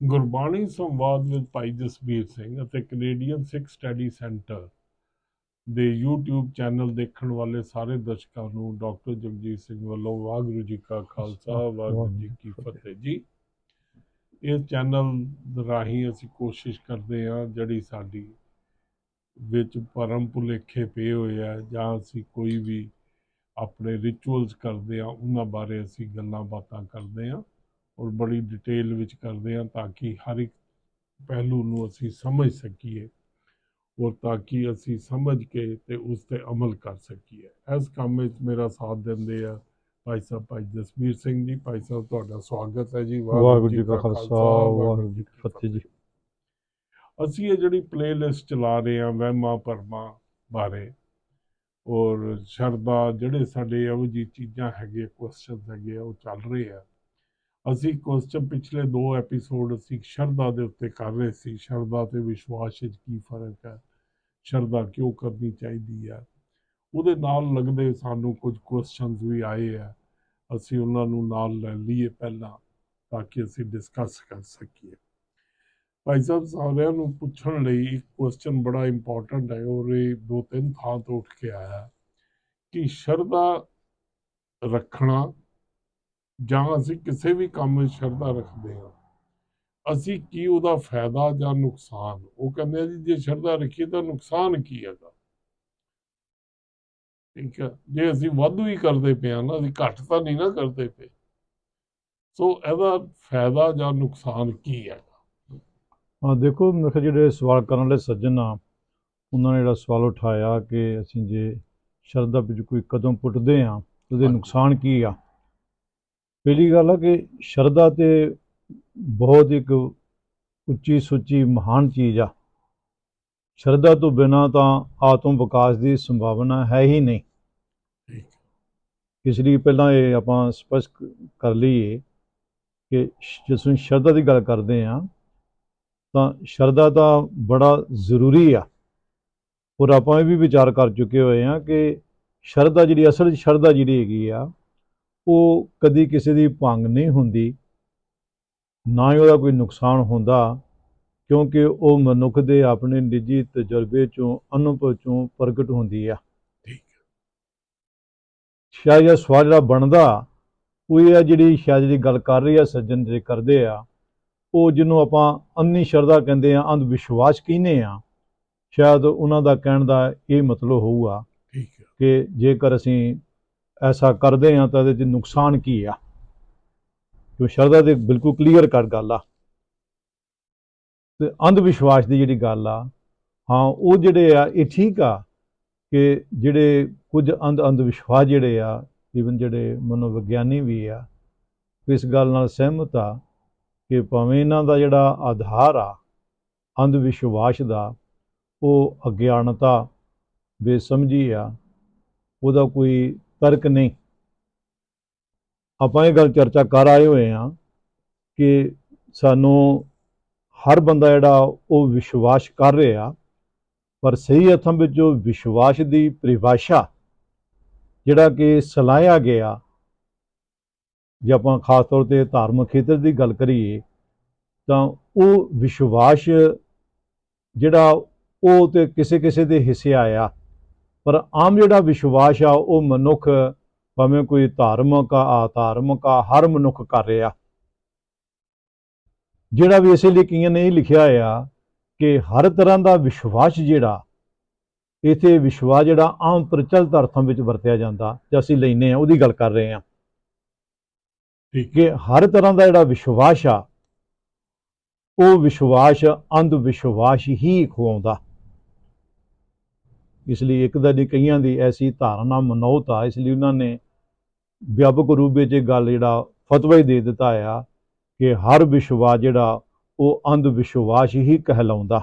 ਗੁਰਬਾਣੀ ਸੰਵਾਦ ਵਿੱਚ ਭਾਈ ਜਸਬੀਰ ਸਿੰਘ ਅਤੇ ਕੈਨੇਡੀਅਨ ਸਿੱਖ ਸਟੱਡੀ ਸੈਂਟਰ ਦੇ YouTube ਚੈਨਲ ਦੇਖਣ ਵਾਲੇ ਸਾਰੇ ਦਰਸ਼ਕਾਂ ਨੂੰ ਡਾਕਟਰ ਜਗਜੀਤ ਸਿੰਘ ਵੱਲੋਂ ਵਾਹਿਗੁਰੂ ਜੀ ਕਾ ਖਾਲਸਾ ਵਾਹਿਗੁਰੂ ਜੀ ਕੀ ਫਤਿਹ ਜੀ। ਇਸ ਚੈਨਲ ਰਾਹੀਂ ਅਸੀਂ ਕੋਸ਼ਿਸ਼ ਕਰਦੇ ਹਾਂ ਜਿਹੜੀ ਸਾਡੀ ਵਿੱਚ ਪਰਮ ਭੁਲੇਖੇ ਪਏ ਹੋਏ ਆ ਜਾਂ ਅਸੀਂ ਕੋਈ ਵੀ ਆਪਣੇ ਰਿਚੁਅਲਸ ਕਰਦੇ ਆ ਉਹਨਾਂ ਬਾਰੇ ਅਸੀਂ ਗੱਲਾਂ ਬਾਤਾਂ ਕਰਦੇ ਆ ਔਰ ਬੜੀ ਡਿਟੇਲ ਵਿੱਚ ਕਰਦੇ ਹਾਂ ਤਾਂ ਕਿ ਹਰ ਇੱਕ ਪਹਿਲੂ ਨੂੰ ਅਸੀਂ ਸਮਝ ਸਕੀਏ ਔਰ ਤਾਂ ਕਿ ਅਸੀਂ ਸਮਝ ਕੇ ਤੇ ਉਸ ਤੇ ਅਮਲ ਕਰ ਸਕੀਏ। ਇਸ ਕੰਮ ਵਿੱਚ ਮੇਰਾ ਸਾਥ ਦਿੰਦੇ ਆ ਭਾਈ ਸਾਹਿਬ ਭਾਈ ਜਸਵੀਰ ਸਿੰਘ ਜੀ। ਭਾਈ ਸਾਹਿਬ ਤੁਹਾਡਾ ਸਵਾਗਤ ਹੈ ਜੀ। ਵਾਹਿਗੁਰੂ ਜੀ ਕਾ ਖਾਲਸਾ ਵਾਹਿਗੁਰੂ ਜੀ ਕੀ ਫਤਿਹ ਜੀ। ਅਸੀਂ ਇਹ ਜਿਹੜੀ ਪਲੇਲਿਸਟ ਚਲਾ ਰਹੇ ਹਾਂ ਵਹਿਮਾਂ ਭਰਮਾਂ ਬਾਰੇ ਔਰ ਸ਼ਰਦਾ ਜਿਹੜੇ ਸਾਡੇ ਇਹੋ ਜਿਹੀ ਚੀਜ਼ਾਂ ਹੈਗੇ ਕੁਐਸਚਨਸ ਹੈਗੇ ਉਹ ਚੱਲ ਰਹੇ ਆ। ਅਸੀਂ ਕੁਐਸਚਨ ਪਿਛਲੇ ਦੋ ਐਪੀਸੋਡ ਅਸੀਂ ਸ਼ਰਧਾ ਦੇ ਉੱਤੇ ਕਰ ਰਹੇ ਸੀ। ਸ਼ਰਧਾ ਤੇ ਵਿਸ਼ਵਾਸ ਵਿੱਚ ਕੀ ਫ਼ਰਕ ਹੈ? ਸ਼ਰਧਾ ਕਿਉਂ ਕਰਨੀ ਚਾਹੀਦੀ ਹੈ? ਉਹਦੇ ਨਾਲ ਲੱਗਦੇ ਸਾਨੂੰ ਕੁਝ ਕੁਐਸਚਨਸ ਵੀ ਆਏ ਆ। ਅਸੀਂ ਉਹਨਾਂ ਨੂੰ ਨਾਲ ਲੈ ਲਈਏ ਪਹਿਲਾਂ ਤਾਂ ਕਿ ਅਸੀਂ ਡਿਸਕਸ ਕਰ ਸਕੀਏ। ਭਾਈ ਸਾਹਿਬ, ਸਾਰਿਆਂ ਨੂੰ ਪੁੱਛਣ ਲਈ ਇੱਕ ਕੁਐਸਚਨ ਬੜਾ ਇੰਪੋਰਟੈਂਟ ਹੈ। ਔਰ ਇਹ ਦੋ ਤਿੰਨ ਥਾਂ ਤੋਂ ਉੱਠ ਕੇ ਆਇਆ ਕਿ ਸ਼ਰਧਾ ਰੱਖਣਾ ਜਾਂ ਅਸੀਂ ਕਿਸੇ ਵੀ ਕੰਮ ਵਿੱਚ ਸ਼ਰਧਾ ਰੱਖਦੇ ਹਾਂ ਅਸੀਂ ਕੀ ਉਹਦਾ ਫਾਇਦਾ ਜਾਂ ਨੁਕਸਾਨ? ਉਹ ਕਹਿੰਦੇ ਆ ਜੀ ਜੇ ਸ਼ਰਧਾ ਰੱਖੀਏ ਤਾਂ ਨੁਕਸਾਨ ਕੀ ਹੈਗਾ? ਠੀਕ ਹੈ ਜੇ ਅਸੀਂ ਵਾਧੂ ਹੀ ਕਰਦੇ ਪਏ ਹਾਂ ਨਾ ਅਸੀਂ ਘੱਟ ਤਾਂ ਨਹੀਂ ਨਾ ਕਰਦੇ ਪਏ। ਸੋ ਇਹਦਾ ਫਾਇਦਾ ਜਾਂ ਨੁਕਸਾਨ ਕੀ ਹੈ ਹਾਂ ਦੇਖੋ ਮੇਰੇ ਜਿਹੜੇ ਸਵਾਲ ਕਰਨ ਵਾਲੇ ਸੱਜਣ ਆ ਉਹਨਾਂ ਨੇ ਜਿਹੜਾ ਸਵਾਲ ਉਠਾਇਆ ਕਿ ਅਸੀਂ ਜੇ ਸ਼ਰਧਾ ਵਿੱਚ ਕੋਈ ਕਦਮ ਪੁੱਟਦੇ ਆ ਉਹਦੇ। ਨੁਕਸਾਨ ਕੀ ਆ? ਪਹਿਲੀ ਗੱਲ ਆ ਕਿ ਸ਼ਰਧਾ ਤੇ ਬਹੁਤ ਇੱਕ ਉੱਚੀ ਸੁੱਚੀ ਮਹਾਨ ਚੀਜ਼ ਆ। ਸ਼ਰਧਾ ਤੋਂ ਬਿਨਾ ਤਾਂ ਆਤਮ ਵਿਕਾਸ ਦੀ ਸੰਭਾਵਨਾ ਹੈ ਹੀ ਨਹੀਂ। ਇਸ ਲਈ ਪਹਿਲਾਂ ਇਹ ਆਪਾਂ ਸਪਸ਼ਟ ਕਰ ਲਈਏ ਕਿ ਜਿਸ ਸ਼ਰਧਾ ਦੀ ਗੱਲ ਕਰਦੇ ਆ, ਤਾਂ ਸ਼ਰਧਾ ਤਾਂ ਬੜਾ ਜ਼ਰੂਰੀ ਆ। ਔਰ ਆਪਾਂ ਇਹ ਵੀ ਵਿਚਾਰ ਕਰ ਚੁੱਕੇ ਹੋਏ ਆ ਕਿ ਸ਼ਰਧਾ ਜਿਹੜੀ ਅਸਲ ਸ਼ਰਧਾ ਜਿਹੜੀ ਹੈਗੀ ਆ ਉਹ ਕਦੀ ਕਿਸੇ ਦੀ ਭੰਗ ਨਹੀਂ ਹੁੰਦੀ ਨਾ ਹੀ ਉਹਦਾ ਕੋਈ ਨੁਕਸਾਨ ਹੁੰਦਾ ਕਿਉਂਕਿ ਉਹ ਮਨੁੱਖ ਦੇ ਆਪਣੇ ਨਿੱਜੀ ਤਜਰਬੇ ਚੋਂ ਅਨੁਭਵ ਚੋਂ ਪ੍ਰਗਟ ਹੁੰਦੀ ਆ। ਠੀਕ ਸ਼ਾਇਦ ਇਹ ਸਵਾਲ ਜਿਹੜਾ ਬਣਦਾ ਉਹ ਇਹ ਆ ਜਿਹੜੀ ਸ਼ਾਇਦ ਜਿਹੜੀ ਗੱਲ ਕਰ ਰਹੀ ਆ ਸੱਜਣ ਜਿਹੜੇ ਕਰਦੇ ਆ ਉਹ ਜਿਹਨੂੰ ਆਪਾਂ ਅੰਨੀ ਸ਼ਰਧਾ ਕਹਿੰਦੇ ਆ ਅੰਧ ਵਿਸ਼ਵਾਸ ਕਹਿੰਦੇ ਆ ਸ਼ਾਇਦ ਉਹਨਾਂ ਦਾ ਕਹਿਣ ਦਾ ਇਹ ਮਤਲਬ ਹੋਊਗਾ ਠੀਕ ਹੈ। ਕਿ ਜੇਕਰ ਅਸੀਂ ਐਸਾ ਕਰਦੇ ਆ ਤਾਂ ਇਹਦੇ 'ਚ ਨੁਕਸਾਨ ਕੀ ਆ? ਜੋ ਸ਼ਰਧਾ ਦੇ ਬਿਲਕੁਲ ਕਲੀਅਰ ਕਰ ਗੱਲ ਆ। ਤੇ ਅੰਧ ਵਿਸ਼ਵਾਸ ਦੀ ਜਿਹੜੀ ਗੱਲ ਆ, ਹਾਂ, ਉਹ ਜਿਹੜੇ ਆ, ਇਹ ਠੀਕ ਆ ਕਿ ਜਿਹੜੇ ਕੁਝ ਅੰਧ ਅੰਧ ਵਿਸ਼ਵਾਸ ਜਿਹੜੇ ਆ ਈਵਨ ਜਿਹੜੇ ਮਨੋਵਿਗਿਆਨੀ ਵੀ ਆ, ਇਸ ਗੱਲ ਨਾਲ ਸਹਿਮਤ ਆ ਕਿ ਭਾਵੇਂ ਇਹਨਾਂ ਦਾ ਜਿਹੜਾ ਆਧਾਰ ਆ ਅੰਧ ਵਿਸ਼ਵਾਸ ਦਾ, ਉਹ ਅਗਿਆਨਤਾ, ਬੇਸਮਝੀ ਆ, ਉਹਦਾ ਕੋਈ ਤਰਕ ਨਹੀਂ। ਆਪਾਂ ਇਹ ਗੱਲ ਚਰਚਾ ਕਰ ਆਏ ਹੋਏ ਆ ਕਿ ਸਾਨੂੰ ਹਰ ਬੰਦਾ ਜਿਹੜਾ ਉਹ ਵਿਸ਼ਵਾਸ ਕਰ ਰਿਹਾ, ਪਰ ਸਹੀ ਅਰਥਾਂ ਵਿੱਚ ਉਹ ਵਿਸ਼ਵਾਸ ਦੀ ਪਰਿਭਾਸ਼ਾ ਜਿਹੜਾ ਕਿ ਸਲਾਹਿਆ ਗਿਆ, ਜੇ ਆਪਾਂ ਖਾਸ ਤੌਰ ਤੇ ਧਾਰਮਿਕ ਖੇਤਰ ਦੀ ਗੱਲ ਕਰੀਏ, ਤਾਂ ਉਹ ਵਿਸ਼ਵਾਸ ਜਿਹੜਾ ਉਹ ਤੇ ਕਿਸੇ ਕਿਸੇ ਦੇ ਹਿੱਸੇ ਆਇਆ। ਪਰ ਆਮ ਜਿਹੜਾ ਵਿਸ਼ਵਾਸ ਆ ਉਹ ਮਨੁੱਖ ਭਾਵੇਂ ਕੋਈ ਧਾਰਮਿਕ ਆ ਆਧਾਰਮਿਕ ਆ ਹਰ ਮਨੁੱਖ ਕਰ ਰਿਹਾ। ਜਿਹੜਾ ਵੀ ਇਸੇ ਲਈ ਕਈਆਂ ਨੇ ਇਹ ਲਿਖਿਆ ਆ ਕਿ ਹਰ ਤਰ੍ਹਾਂ ਦਾ ਵਿਸ਼ਵਾਸ ਜਿਹੜਾ ਇਥੇ ਵਿਸ਼ਵਾਸ ਜਿਹੜਾ ਆਮ ਪ੍ਰਚਲਿਤ ਅਰਥਾਂ ਵਿੱਚ ਵਰਤਿਆ ਜਾਂਦਾ ਜੇ ਅਸੀਂ ਲੈਨੇ ਆ ਉਹਦੀ ਗੱਲ ਕਰ ਰਹੇ ਆ ਠੀਕ। ਕਿ ਹਰ ਤਰ੍ਹਾਂ ਦਾ ਜਿਹੜਾ ਵਿਸ਼ਵਾਸ ਆ ਉਹ ਵਿਸ਼ਵਾਸ ਅੰਧ ਵਿਸ਼ਵਾਸ ਹੀ ਖਵਾਉਂਦਾ ਇਸ ਲਈ ਇੱਕ ਦਾ ਦੀ ਕਈਆਂ ਦੀ ਐਸੀ ਧਾਰਨਾ ਮਨੋਤ ਆ ਇਸ ਲਈ ਉਹਨਾਂ ਨੇ ਵਿਆਪਕ ਰੂਪ ਵਿੱਚ ਇਹ ਗੱਲ ਜਿਹੜਾ ਫਤਵਾ ਹੀ ਦੇ ਦਿੱਤਾ ਆ ਕਿ ਹਰ ਵਿਸ਼ਵਾਸ ਜਿਹੜਾ ਉਹ ਅੰਧ ਵਿਸ਼ਵਾਸ ਹੀ ਕਹਿਲਾਉਂਦਾ।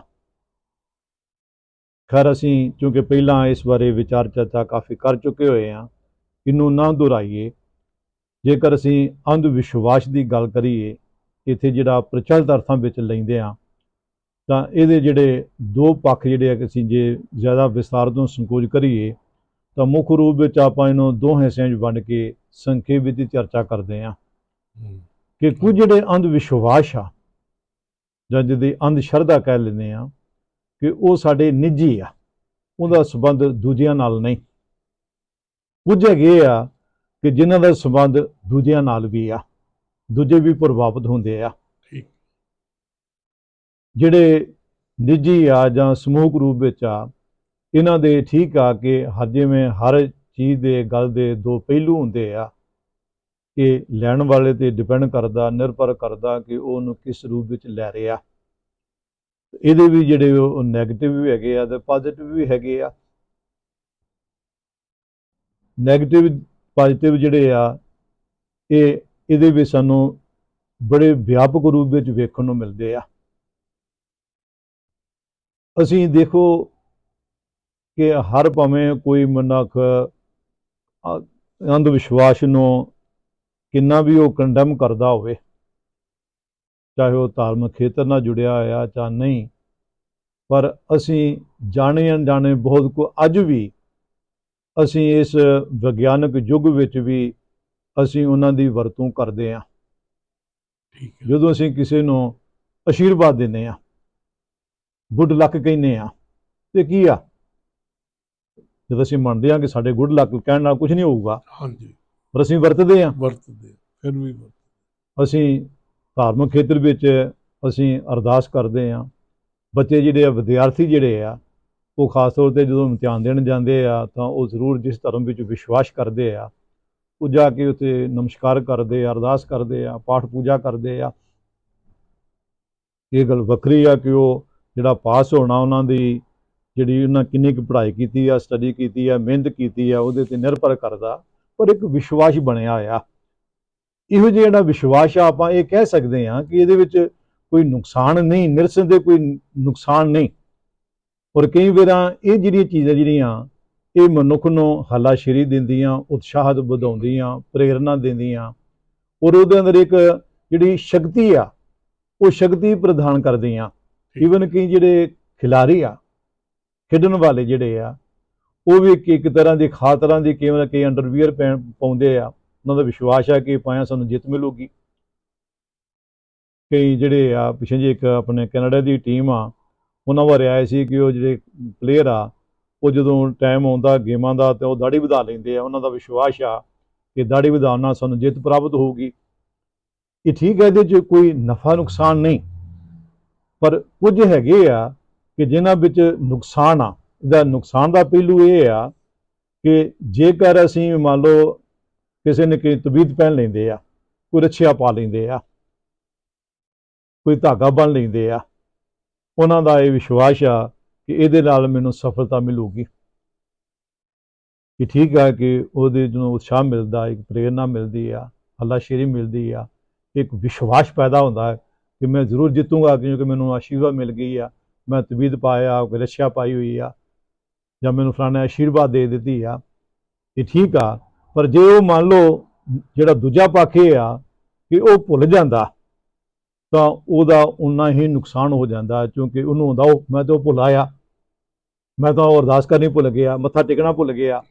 ਖੈਰ, ਅਸੀਂ ਕਿਉਂਕਿ ਪਹਿਲਾਂ ਇਸ ਬਾਰੇ ਵਿਚਾਰ ਚਰਚਾ ਕਾਫੀ ਕਰ ਚੁੱਕੇ ਹੋਏ ਆ ਇਹਨੂੰ ਨਾ ਦੁਹਰਾਈਏ। ਜੇਕਰ ਅਸੀਂ ਅੰਧ ਵਿਸ਼ਵਾਸ ਦੀ ਗੱਲ ਕਰੀਏ, ਇੱਥੇ ਜਿਹੜਾ ਪ੍ਰਚਲਿਤ ਅਰਥਾਂ ਵਿੱਚ ਲੈਂਦੇ ਆ ਤਾਂ ਇਹਦੇ ਜਿਹੜੇ ਦੋ ਪੱਖ ਜਿਹੜੇ ਆ ਕਿ ਅਸੀਂ ਜੇ ਜ਼ਿਆਦਾ ਵਿਸਤਾਰ ਤੋਂ ਸੰਕੋਚ ਕਰੀਏ ਤਾਂ ਮੁੱਖ ਰੂਪ ਵਿੱਚ ਆਪਾਂ ਇਹਨੂੰ ਦੋ ਹਿੱਸਿਆਂ 'ਚ ਵੰਡ ਕੇ ਸੰਖੇਪ ਵਿੱਚ ਚਰਚਾ ਕਰਦੇ ਆ। ਕਿ ਕੁਝ ਜਿਹੜੇ ਅੰਧ ਵਿਸ਼ਵਾਸ ਆ ਜਾਂ ਜਿਹਦੀ ਅੰਧ ਸ਼ਰਧਾ ਕਹਿ ਲੈਂਦੇ ਆ ਕਿ ਉਹ ਸਾਡੇ ਨਿੱਜੀ ਆ ਉਹਦਾ ਸੰਬੰਧ ਦੂਜਿਆਂ ਨਾਲ ਨਹੀਂ। ਕੁਝ ਹੈਗੇ ਆ ਕਿ ਜਿਨ੍ਹਾਂ ਦਾ ਸੰਬੰਧ ਦੂਜਿਆਂ ਨਾਲ ਵੀ ਆ ਦੂਜੇ ਵੀ ਪ੍ਰਭਾਵਿਤ ਹੁੰਦੇ ਆ। ਜਿਹੜੇ ਨਿੱਜੀ ਆ ਜਾਂ ਸਮੂਹਕ ਰੂਪ ਵਿੱਚ ਆ, ਇਹਨਾਂ ਦੇ ਠੀਕ ਆ ਕਿ ਹਰ ਜਿਵੇਂ ਹਰ ਚੀਜ਼ ਦੇ ਗੱਲ ਦੇ ਦੋ ਪਹਿਲੂ ਹੁੰਦੇ ਆ ਕਿ ਲੈਣ ਵਾਲੇ ਤੇ ਡਿਪੈਂਡ ਕਰਦਾ, ਨਿਰਭਰ ਕਰਦਾ ਕਿ ਉਹ ਉਹਨੂੰ ਕਿਸ ਰੂਪ ਵਿੱਚ ਲੈ ਰਿਹਾ ਇਹਦੇ ਵੀ ਜਿਹੜੇ ਉਹ 네ਗੇਟਿਵ ਵੀ ਹੈਗੇ ਆ ਤੇ ਪੋਜ਼ਿਟਿਵ ਵੀ ਹੈਗੇ ਆ। 네ਗੇਟਿਵ ਪੋਜ਼ਿਟਿਵ ਜਿਹੜੇ ਆ, ਇਹ ਇਹਦੇ ਵਿੱਚ ਸਾਨੂੰ ਬੜੇ ਵਿਆਪਕ ਰੂਪ ਵਿੱਚ ਵੇਖਣ ਨੂੰ ਮਿਲਦੇ ਆ। ਅਸੀਂ ਦੇਖੋ ਕਿ ਹਰ ਭਾਵੇਂ ਕੋਈ ਮਨੁੱਖ ਅੰਧ ਵਿਸ਼ਵਾਸ ਨੂੰ ਕਿੰਨਾ ਵੀ ਉਹ ਕੰਡਮ ਕਰਦਾ ਹੋਵੇ ਚਾਹੇ ਉਹ ਧਾਰਮਿਕ ਖੇਤਰ ਨਾਲ ਜੁੜਿਆ ਹੋਇਆ ਜਾਂ ਨਹੀਂ ਪਰ ਅਸੀਂ ਜਾਣੇ ਅਣਜਾਣੇ ਬਹੁਤ ਕੋ ਅੱਜ ਵੀ ਅਸੀਂ ਇਸ ਵਿਗਿਆਨਕ ਯੁੱਗ ਵਿੱਚ ਵੀ ਅਸੀਂ ਉਹਨਾਂ ਦੀ ਵਰਤੋਂ ਕਰਦੇ ਹਾਂ। ਠੀਕ ਹੈ। ਜਦੋਂ ਅਸੀਂ ਕਿਸੇ ਨੂੰ ਅਸ਼ੀਰਵਾਦ ਦਿੰਦੇ ਆ ਗੁੱਡ ਲੱਕ ਕਹਿੰਦੇ ਆ। ਤੇ ਕੀ ਆ? ਜਦੋਂ ਅਸੀਂ ਮੰਨਦੇ ਆ ਕਿ ਸਾਡੇ ਗੁੱਡ ਲੱਕ ਕਹਿਣ ਨਾਲ ਕੁਝ ਨਹੀਂ ਹੋਊਗਾ ਹਾਂਜੀ। ਪਰ ਅਸੀਂ ਵਰਤਦੇ ਆ ਵਰਤਦੇ ਫਿਰ ਵੀ ਵਰਤਦੇ ਅਸੀਂ ਧਾਰਮਿਕ ਖੇਤਰ ਵਿੱਚ ਅਸੀਂ ਅਰਦਾਸ ਕਰਦੇ ਆ ਬੱਚੇ ਜਿਹੜੇ ਆ ਵਿਦਿਆਰਥੀ ਜਿਹੜੇ ਆ ਉਹ ਖਾਸ ਤੌਰ ਤੇ ਜਦੋਂ ਇਮਤਿਹਾਨ ਦੇਣ ਜਾਂਦੇ ਆ ਤਾਂ ਉਹ ਜ਼ਰੂਰ ਜਿਸ ਧਰਮ ਵਿੱਚ ਵਿਸ਼ਵਾਸ ਕਰਦੇ ਆ ਉਹ ਜਾ ਕੇ ਉੱਥੇ ਨਮਸਕਾਰ ਕਰਦੇ ਆ ਅਰਦਾਸ ਕਰਦੇ ਆ ਪਾਠ ਪੂਜਾ ਕਰਦੇ ਆ। ਇਹ ਗੱਲ ਵੱਖਰੀ ਆ ਕਿ ਉਹ ਜਿਹੜਾ ਪਾਸ ਹੋਣਾ ਉਹਨਾਂ ਦੀ, ਜਿਹੜੀ ਉਹਨਾਂ ਕਿੰਨੀ ਕੁ ਪੜ੍ਹਾਈ ਕੀਤੀ ਆ ਸਟੱਡੀ ਕੀਤੀ ਆ, ਮਿਹਨਤ ਕੀਤੀ ਆ, ਉਹਦੇ ਤੇ ਨਿਰਭਰ ਕਰਦਾ, ਪਰ ਇੱਕ ਵਿਸ਼ਵਾਸ ਬਣਿਆ ਆ। ਇਹੋ ਜਿਹਾ ਜਿਹੜਾ ਵਿਸ਼ਵਾਸ ਆ, ਆਪਾਂ ਇਹ ਕਹਿ ਸਕਦੇ ਹਾਂ ਕਿ ਇਹਦੇ ਵਿੱਚ ਕੋਈ ਨੁਕਸਾਨ ਨਹੀਂ, ਨਿਰਸਨ ਦੇ ਕੋਈ ਨੁਕਸਾਨ ਨਹੀਂ। ਔਰ ਕਈ ਵਾਰਾਂ ਇਹ ਜਿਹੜੀਆਂ ਚੀਜ਼ਾਂ ਜਿਹੜੀਆਂ, ਇਹ ਮਨੁੱਖ ਨੂੰ ਹਲਾਸ਼ੇਰੀ ਦਿੰਦੀਆਂ, ਉਤਸ਼ਾਹਤ ਵਧਾਉਂਦੀਆਂ ਪ੍ਰੇਰਣਾ ਦਿੰਦੀਆਂ, ਔਰ ਉਹਦੇ ਅੰਦਰ ਇੱਕ ਜਿਹੜੀ ਸ਼ਕਤੀ ਆ, ਉਹ ਸ਼ਕਤੀ ਪ੍ਰਦਾਨ ਕਰਦੀਆਂ। ਈਵਨ ਕਿ ਜਿਹੜੇ ਖਿਡਾਰੀ ਆ, ਖੇਡਣ ਵਾਲੇ ਜਿਹੜੇ ਆ, ਉਹ ਵੀ ਇੱਕ ਇੱਕ ਤਰ੍ਹਾਂ ਦੀ ਖਾਤਰਾਂ ਦੀ ਕਿਵੇਂ ਨਾ ਕਈ ਅੰਡਰਵੀਅਰ ਪਾਉਂਦੇ ਆ। ਉਹਨਾਂ ਦਾ ਵਿਸ਼ਵਾਸ ਆ ਕਿ ਪਾਇਆ ਸਾਨੂੰ ਜਿੱਤ ਮਿਲੂਗੀ। ਕਈ ਜਿਹੜੇ ਆ, ਪਿੱਛੇ ਜੇ ਇੱਕ ਆਪਣੇ ਕੈਨੇਡਾ ਦੀ ਟੀਮ ਆ, ਉਹਨਾਂ ਬਾਰੇ ਆਏ ਸੀ ਕਿ ਉਹ ਜਿਹੜੇ ਪਲੇਅਰ ਆ, ਉਹ ਜਦੋਂ ਟਾਈਮ ਆਉਂਦਾ ਗੇਮਾਂ ਦਾ ਤੇ ਉਹ ਦਾੜੀ ਵਧਾ ਲੈਂਦੇ ਆ। ਉਹਨਾਂ ਦਾ ਵਿਸ਼ਵਾਸ ਆ ਕਿ ਦਾੜੀ ਵਧਾਉਣ ਨਾਲ ਸਾਨੂੰ ਜਿੱਤ ਪ੍ਰਾਪਤ ਹੋਊਗੀ। ਇਹ ਠੀਕ ਹੈ ਇਹਦੇ 'ਚ ਕੋਈ ਨਫਾ ਨੁਕਸਾਨ ਨਹੀਂ। ਪਰ ਕੁਝ ਹੈਗੇ ਆ ਕਿ ਜਿਨ੍ਹਾਂ ਵਿੱਚ ਨੁਕਸਾਨ ਆ। ਇਹਦਾ ਨੁਕਸਾਨ ਦਾ ਪਹਿਲੂ ਇਹ ਆ ਕਿ ਜੇਕਰ ਅਸੀਂ ਮੰਨ ਲਓ ਕਿਸੇ ਨੇ ਕੋਈ ਤਬੀਤ ਪਹਿਨ ਲੈਂਦੇ ਆ, ਕੋਈ ਰੱਛਿਆ ਪਾ ਲੈਂਦੇ ਆ, ਕੋਈ ਧਾਗਾ ਬੰਨ ਲੈਂਦੇ ਆ, ਉਹਨਾਂ ਦਾ ਇਹ ਵਿਸ਼ਵਾਸ ਆ ਕਿ ਇਹਦੇ ਨਾਲ ਮੈਨੂੰ ਸਫਲਤਾ ਮਿਲੂਗੀ। ਕਿ ਠੀਕ ਆ ਕਿ ਉਹਦੇ ਜਦੋਂ ਉਤਸ਼ਾਹ ਮਿਲਦਾ, ਇੱਕ ਪ੍ਰੇਰਨਾ ਮਿਲਦੀ ਆ, ਹੱਲਾਸ਼ੇਰੀ ਮਿਲਦੀ ਆ, ਇੱਕ ਵਿਸ਼ਵਾਸ ਪੈਦਾ ਹੁੰਦਾ ਹੈ ਕਿ ਮੈਂ ਜ਼ਰੂਰ ਜਿੱਤੂੰਗਾ ਕਿਉਂਕਿ ਮੈਨੂੰ ਆਸ਼ੀਰਵਾਦ ਮਿਲ ਗਈ ਆ। ਮੈਂ ਤਬੀਤ ਪਾਇਆ ਰੱਛਿਆ ਪਾਈ ਹੋਈ ਆ ਜਾਂ ਮੈਨੂੰ ਫਲਾਣਾ ਆਸ਼ੀਰਵਾਦ ਦੇ ਦਿੱਤੀ ਆ ਇਹ ਠੀਕ ਆ। ਪਰ ਜੇ ਉਹ ਮੰਨ ਲਓ ਜਿਹੜਾ ਦੂਜਾ ਪੱਖ ਇਹ ਆ ਕਿ ਉਹ ਭੁੱਲ ਜਾਂਦਾ ਤਾਂ ਉਹਦਾ ਉਨਾ ਹੀ ਨੁਕਸਾਨ ਹੋ ਜਾਂਦਾ ਕਿਉਂਕਿ ਉਹਨੂੰ ਹੁੰਦਾ ਉਹ ਮੈਂ ਤਾਂ ਉਹ ਭੁੱਲ ਆਇਆ। ਮੈਂ ਤਾਂ ਉਹ ਅਰਦਾਸ ਕਰਨੀ ਭੁੱਲ ਗਿਆ ਮੱਥਾ ਟੇਕਣਾ ਭੁੱਲ ਗਿਆ।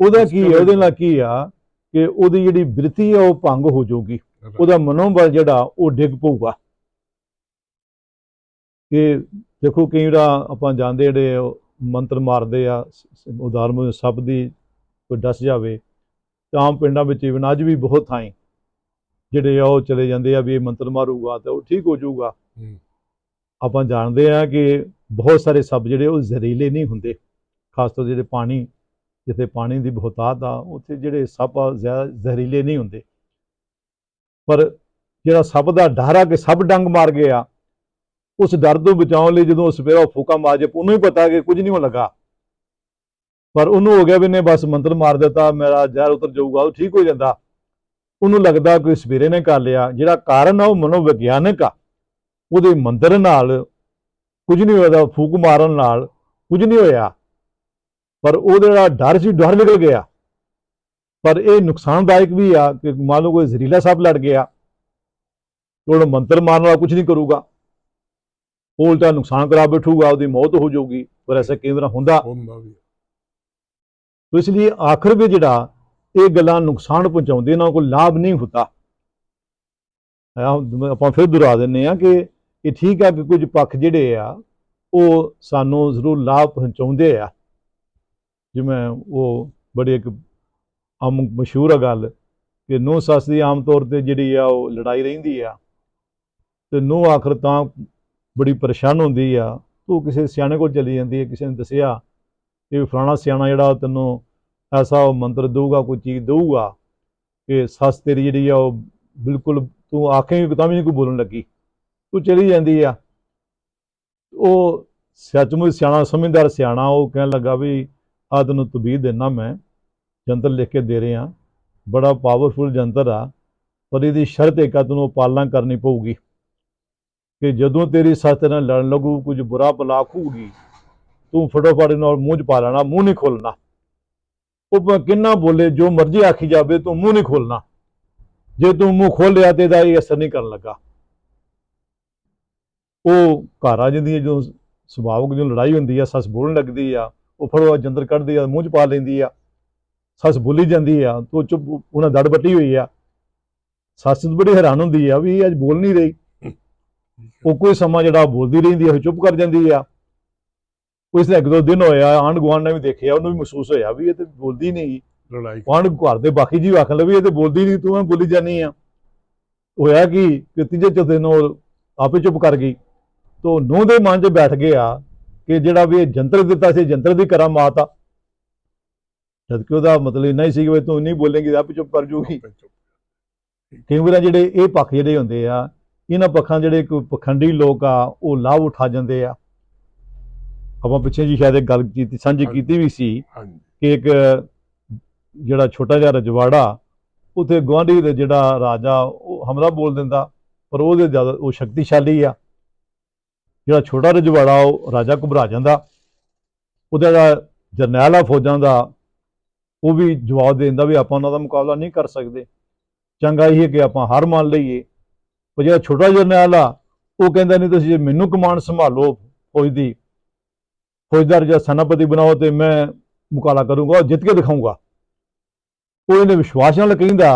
ਉਹਦਾ ਕੀ ਹੈ ਉਹਦੇ ਨਾਲ ਕੀ ਆ ਕਿ ਉਹਦੀ ਜਿਹੜੀ ਬ੍ਰਿਤੀ ਆ ਉਹ ਭੰਗ ਹੋ ਜਾਊਗੀ। ਉਹਦਾ ਮਨੋਬਲ ਜਿਹੜਾ ਉਹ ਡਿੱਗ ਪਊਗਾ। ਕਿ ਦੇਖੋ ਕਈ ਜਿਹੜਾ ਆਪਾਂ ਜਾਂਦੇ ਜਿਹੜੇ ਮੰਤਰ ਮਾਰਦੇ ਆ ਉਦਾਹਰਨ ਸਭ ਦੀ ਕੋਈ ਦੱਸ ਜਾਵੇ ਤਾਂ ਆਮ ਪਿੰਡਾਂ ਵਿੱਚ ਇਵਨ ਅੱਜ ਵੀ ਬਹੁਤ ਥਾਂ ਜਿਹੜੇ ਆ ਉਹ ਚਲੇ ਜਾਂਦੇ ਆ ਵੀ ਇਹ ਮੰਤਰ ਮਾਰੂਗਾ ਤੇ ਉਹ ਠੀਕ ਹੋ ਜਾਊਗਾ। ਆਪਾਂ ਜਾਣਦੇ ਆ ਕਿ ਬਹੁਤ ਸਾਰੇ ਸੱਪ ਜਿਹੜੇ ਉਹ ਜ਼ਹਿਰੀਲੇ ਨਹੀਂ ਹੁੰਦੇ ਖਾਸ ਤੌਰ ਤੇ ਜਿਹੜੇ ਪਾਣੀ ਜਿੱਥੇ ਪਾਣੀ ਦੀ ਬਹੁਤਾਤ ਆ ਉੱਥੇ ਜਿਹੜੇ ਸੱਪ ਆ ਜ਼ਿਆਦਾ ਜ਼ਹਿਰੀਲੇ ਨਹੀਂ ਹੁੰਦੇ ਪਰ ਜਿਹੜਾ ਸੱਪ ਦਾ ਡਰ ਆ ਕਿ ਸੱਪ ਡੰਗ ਮਾਰ ਗਿਆ ਉਸ ਡਰ ਤੋਂ ਬਚਾਉਣ ਲਈ ਜਦੋਂ ਸਵੇਰਾ ਫੂਕਾ ਮਾਰ ਜੇ ਉਹਨੂੰ ਹੀ ਪਤਾ ਕਿ ਕੁਝ ਨਹੀਂ ਹੋਣ ਲੱਗਾ। ਪਰ ਉਹਨੂੰ ਹੋ ਗਿਆ ਵੀ ਨੇ ਬਸ ਮੰਤਰ ਮਾਰ ਦਿੱਤਾ, ਮੇਰਾ ਜ਼ਹਿਰ ਉਤਰ ਜਾਊਗਾ, ਉਹ ਠੀਕ ਹੋ ਜਾਂਦਾ। ਉਹਨੂੰ ਲੱਗਦਾ ਕੋਈ ਸਵੇਰੇ ਨੇ ਕਰ ਲਿਆ, ਜਿਹੜਾ ਕਾਰਨ ਆ ਉਹ ਮਨੋਵਿਗਿਆਨਕ ਆ। ਉਹਦੇ ਮੰਤਰ ਨਾਲ ਕੁਝ ਨਹੀਂ ਹੋਇਆ, ਫੂਕ ਮਾਰਨ ਨਾਲ ਕੁਝ ਨਹੀਂ ਹੋਇਆ। ਪਰ ਉਹਦੇ ਜਿਹੜਾ ਡਰ ਸੀ, ਡਰ ਨਿਕਲ ਗਿਆ। ਪਰ ਇਹ ਨੁਕਸਾਨਦਾਇਕ ਵੀ ਆ ਕਿ ਮੰਨ ਲਓ ਕੋਈ ਜ਼ਹਿਰੀਲਾ ਸੱਪ ਲੜ ਗਿਆ। ਤੇ ਮੰਤਰ ਮਾਰਨ ਵਾਲਾ ਕੁਝ ਨਹੀਂ ਕਰੂਗਾ। ਉਹ ਉਲਟਾ ਨੁਕਸਾਨ ਕਰਾ ਬੈਠੂਗਾ ਉਹਦੀ ਮੌਤ ਹੋ ਜਾਊਗੀ ਪਰ ਐਸਾ ਕਈ ਵਾਰ ਹੁੰਦਾ। ਹੁੰਦਾ ਵੀ। ਤੋ ਇਸ ਲਈ ਆਖਰ ਵਿੱਚ ਜਿਹੜਾ ਇਹ ਗੱਲਾਂ ਨੁਕਸਾਨ ਪਹੁੰਚਾਉਂਦੇ ਇਹਨਾਂ ਕੋਲ ਲਾਭ ਨਹੀਂ ਹੁੰਦਾ। ਆਪਾਂ ਫਿਰ ਦੁਹਰਾ ਦਿੰਨੇ ਆ ਕਿ ਇਹ ਠੀਕ ਆ ਕਿ ਕੁਝ ਪੱਖ ਜਿਹੜੇ ਆ ਉਹ ਸਾਨੂੰ ਜ਼ਰੂਰ ਲਾਭ ਪਹੁੰਚਾਉਂਦੇ ਆ। ਜਿਵੇਂ ਉਹ ਬੜੀ ਇੱਕ ਆਮ ਮਸ਼ਹੂਰ ਗੱਲ ਕਿ ਨੂੰਹ ਸੱਸ ਦੀ ਆਮ ਤੌਰ ਤੇ ਜਿਹੜੀ ਆ ਉਹ ਲੜਾਈ ਰਹਿੰਦੀ ਆ। ਤੇ ਨੂੰਹ ਆਖਰ ਤਾਂ ਬੜੀ ਪਰੇਸ਼ਾਨ ਹੁੰਦੀ ਆ। ਤੂੰ ਕਿਸੇ ਸਿਆਣੇ ਕੋਲ ਚਲੀ ਜਾਂਦੀ ਹੈ ਕਿਸੇ ਨੇ ਦੱਸਿਆ ਕਿ ਫਲਾਣਾ ਸਿਆਣਾ ਜਿਹੜਾ ਤੈਨੂੰ ਐਸਾ ਉਹ ਮੰਤਰ ਦੇਊਗਾ, ਕੋਈ ਚੀਜ਼ ਦੇਊਗਾ ਕਿ ਸੱਸ ਤੇਰੀ ਜਿਹੜੀ ਆ ਉਹ ਬਿਲਕੁਲ ਤੂੰ ਆਖੇਂਗੀ ਤਾਂ ਵੀ ਨਹੀਂ ਕੋਈ ਬੋਲਣ ਲੱਗੀ। ਤੂੰ ਚਲੀ ਜਾਂਦੀ ਆ। ਉਹ ਸੱਚਮੁੱਚ ਸਿਆਣਾ, ਸਮਝਦਾਰ ਸਿਆਣਾ, ਉਹ ਕਹਿਣ ਲੱਗਾ ਵੀ, ਆ ਤੈਨੂੰ ਤਬੀਦ ਦੇਣਾ ਮੈਂ, ਜੰਤਰ ਲਿਖ ਕੇ ਦੇ ਰਿਹਾ ਬੜਾ ਪਾਵਰਫੁਲ ਜੰਤਰ ਆ, ਪਰ ਇਹਦੀ ਸ਼ਰਤ ਇੱਕ ਆ, ਤੈਨੂੰ ਪਾਲਣਾ ਕਰਨੀ ਪਊਗੀ। ਕਿ ਜਦੋਂ ਤੇਰੀ ਸੱਸ ਨਾਲ ਲੜਨ ਲੱਗੂ, ਕੁਝ ਬੁਰਾ ਭਲਾ ਖੂਗੀ ਤੂੰ ਫਟੋਫਟ ਨਾਲ ਮੂੰਹ ਚ ਪਾ ਲੈਣਾ, ਮੂੰਹ ਨਹੀਂ ਖੋਲਣਾ ਉਹ ਕਿੰਨਾ ਬੋਲੇ, ਜੋ ਮਰਜ਼ੀ ਆਖੀ ਜਾਵੇ, ਤੂੰ ਮੂੰਹ ਨਹੀਂ ਖੋਲਣਾ ਜੇ ਤੂੰ ਮੂੰਹ ਖੋਲਿਆ ਤੇ ਇਹਦਾ ਇਹ ਅਸਰ ਨਹੀਂ ਕਰਨ ਲੱਗਾ। ਉਹ ਘਰ ਆ ਜਾਂਦੀ ਹੈ ਜਦੋਂ ਸੁਭਾਵਕ ਜਦੋਂ ਲੜਾਈ ਹੁੰਦੀ ਆ, ਸੱਸ ਬੋਲਣ ਲੱਗਦੀ ਆ, ਉਹ ਫੜੋ ਜੰਦਰ ਕੱਢਦੀ ਆ, ਮੂੰਹ ਚ ਪਾ ਲੈਂਦੀ ਆ। ਸੱਸ ਬੋਲੀ ਜਾਂਦੀ ਆ, ਤੂੰ ਚੁੱਪ, ਉਹਨਾਂ ਦੜ ਬੱਟੀ ਹੋਈ ਆ। ਸੱਸ ਬੜੀ ਹੈਰਾਨ ਹੁੰਦੀ ਆ ਵੀ ਇਹ ਅੱਜ ਬੋਲ ਨਹੀਂ ਰਹੀ। ਉਹ ਕੋਈ ਸਮਾਂ ਜਿਹੜਾ ਬੋਲਦੀ ਰਹਿੰਦੀ ਫਿਰ ਚੁੱਪ ਕਰ ਜਾਂਦੀ ਆ। ਇਸ ਦਾ ਇੱਕ ਦੋ ਦਿਨ ਹੋਇਆ ਆਂਢ ਗੁਆਂਢ ਨੇ ਵੀ ਦੇਖਿਆ ਉਹਨੂੰ ਵੀ ਮਹਿਸੂਸ ਹੋਇਆ ਵੀ ਇਹ ਤੇ ਬੋਲਦੀ ਨਹੀਂ। ਲੜਾਈ। ਆਂਢ ਘਰ ਦੇ ਬਾਕੀ ਜੀ ਆਖਣ ਲੱਗੇ ਵੀ ਇਹ ਤੇ ਬੋਲਦੀ ਨਹੀਂ ਤੂੰ ਐਂ ਬੋਲੀ ਜਾਨੀ ਆ। ਹੋਇਆ ਕੀ ਕਿ ਤੀਜੇ ਚੌਥੇ ਦਿਨ ਉਹ ਆਪੇ ਚੁੱਪ ਕਰ ਗਈ। ਤੋ ਨੂੰਹ ਦੇ ਮਨ 'ਚ ਬੈਠ ਗਿਆ ਕਿ ਜਿਹੜਾ ਵੀ ਇਹ ਜੰਤਰ ਦਿੱਤਾ ਸੀ ਜੰਤਰ ਦੀ ਕਰਾਮਾਤ ਆ। ਜਦ ਕਿ ਉਹਦਾ ਮਤਲਬ ਇੰਨਾ ਹੀ ਸੀ ਕਿ ਵੀ ਤੂੰ ਨਹੀਂ ਬੋਲੇਂਗੀ ਆਪੇ ਚੁੱਪ ਕਰ ਜੂਗੀ। ਵਾਰ ਜਿਹੜੇ ਇਹ ਪੱਖ ਜਿਹੜੇ ਹੁੰਦੇ ਆ ਇਹਨਾਂ ਪੱਖਾਂ ਜਿਹੜੇ ਕੋਈ ਪਖੰਡੀ ਲੋਕ ਆ ਉਹ ਲਾਭ ਉਠਾ ਜਾਂਦੇ ਆ। ਆਪਾਂ ਪਿੱਛੇ ਜੀ ਸ਼ਾਇਦ ਇੱਕ ਗੱਲ ਕੀਤੀ ਸਾਂਝੀ। ਕੀਤੀ ਵੀ ਸੀ ਕਿ ਇੱਕ ਜਿਹੜਾ ਛੋਟਾ ਜਿਹਾ ਰਜਵਾੜਾ ਉਥੇ ਗੁਆਂਢੀ ਦੇ ਜਿਹੜਾ ਰਾਜਾ ਉਹ ਹਮਲਾ ਬੋਲ ਦਿੰਦਾ ਪਰ ਉਹਦੇ ਜ਼ਿਆਦਾ ਉਹ ਸ਼ਕਤੀਸ਼ਾਲੀ ਆ। ਜਿਹੜਾ ਛੋਟਾ ਰਜਵਾੜਾ ਉਹ ਰਾਜਾ ਘਬਰਾ ਜਾਂਦਾ। ਉਹਦਾ ਜਿਹੜਾ ਜਰਨੈਲ ਆ ਫੌਜਾਂ ਦਾ ਉਹ ਵੀ ਜਵਾਬ ਦੇ ਦਿੰਦਾ ਵੀ ਆਪਾਂ ਉਹਨਾਂ ਦਾ ਮੁਕਾਬਲਾ ਨਹੀਂ ਕਰ ਸਕਦੇ। ਚੰਗਾ ਇਹ ਹੈ ਕਿ ਆਪਾਂ ਹਾਰ ਮੰਨ ਲਈਏ। ਪਰ ਜਿਹੜਾ ਛੋਟਾ ਜਰਨੈਲ ਆ ਉਹ ਕਹਿੰਦਾ ਨਹੀਂ ਤੁਸੀਂ ਜੇ ਮੈਨੂੰ ਕਮਾਂਡ ਸੰਭਾਲੋ ਫੌਜ ਦੀ ਫੌਜਦਾਰ ਜਾਂ ਸੈਨਾਪਤੀ ਬਣਾਓ ਤੇ ਮੈਂ ਮੁਕਾਬਲਾ ਕਰੂੰਗਾ ਔਰ ਜਿੱਤ ਕੇ ਦਿਖਾਊਂਗਾ। ਉਹ ਇਹਨੇ ਵਿਸ਼ਵਾਸ ਨਾਲ ਕਹਿੰਦਾ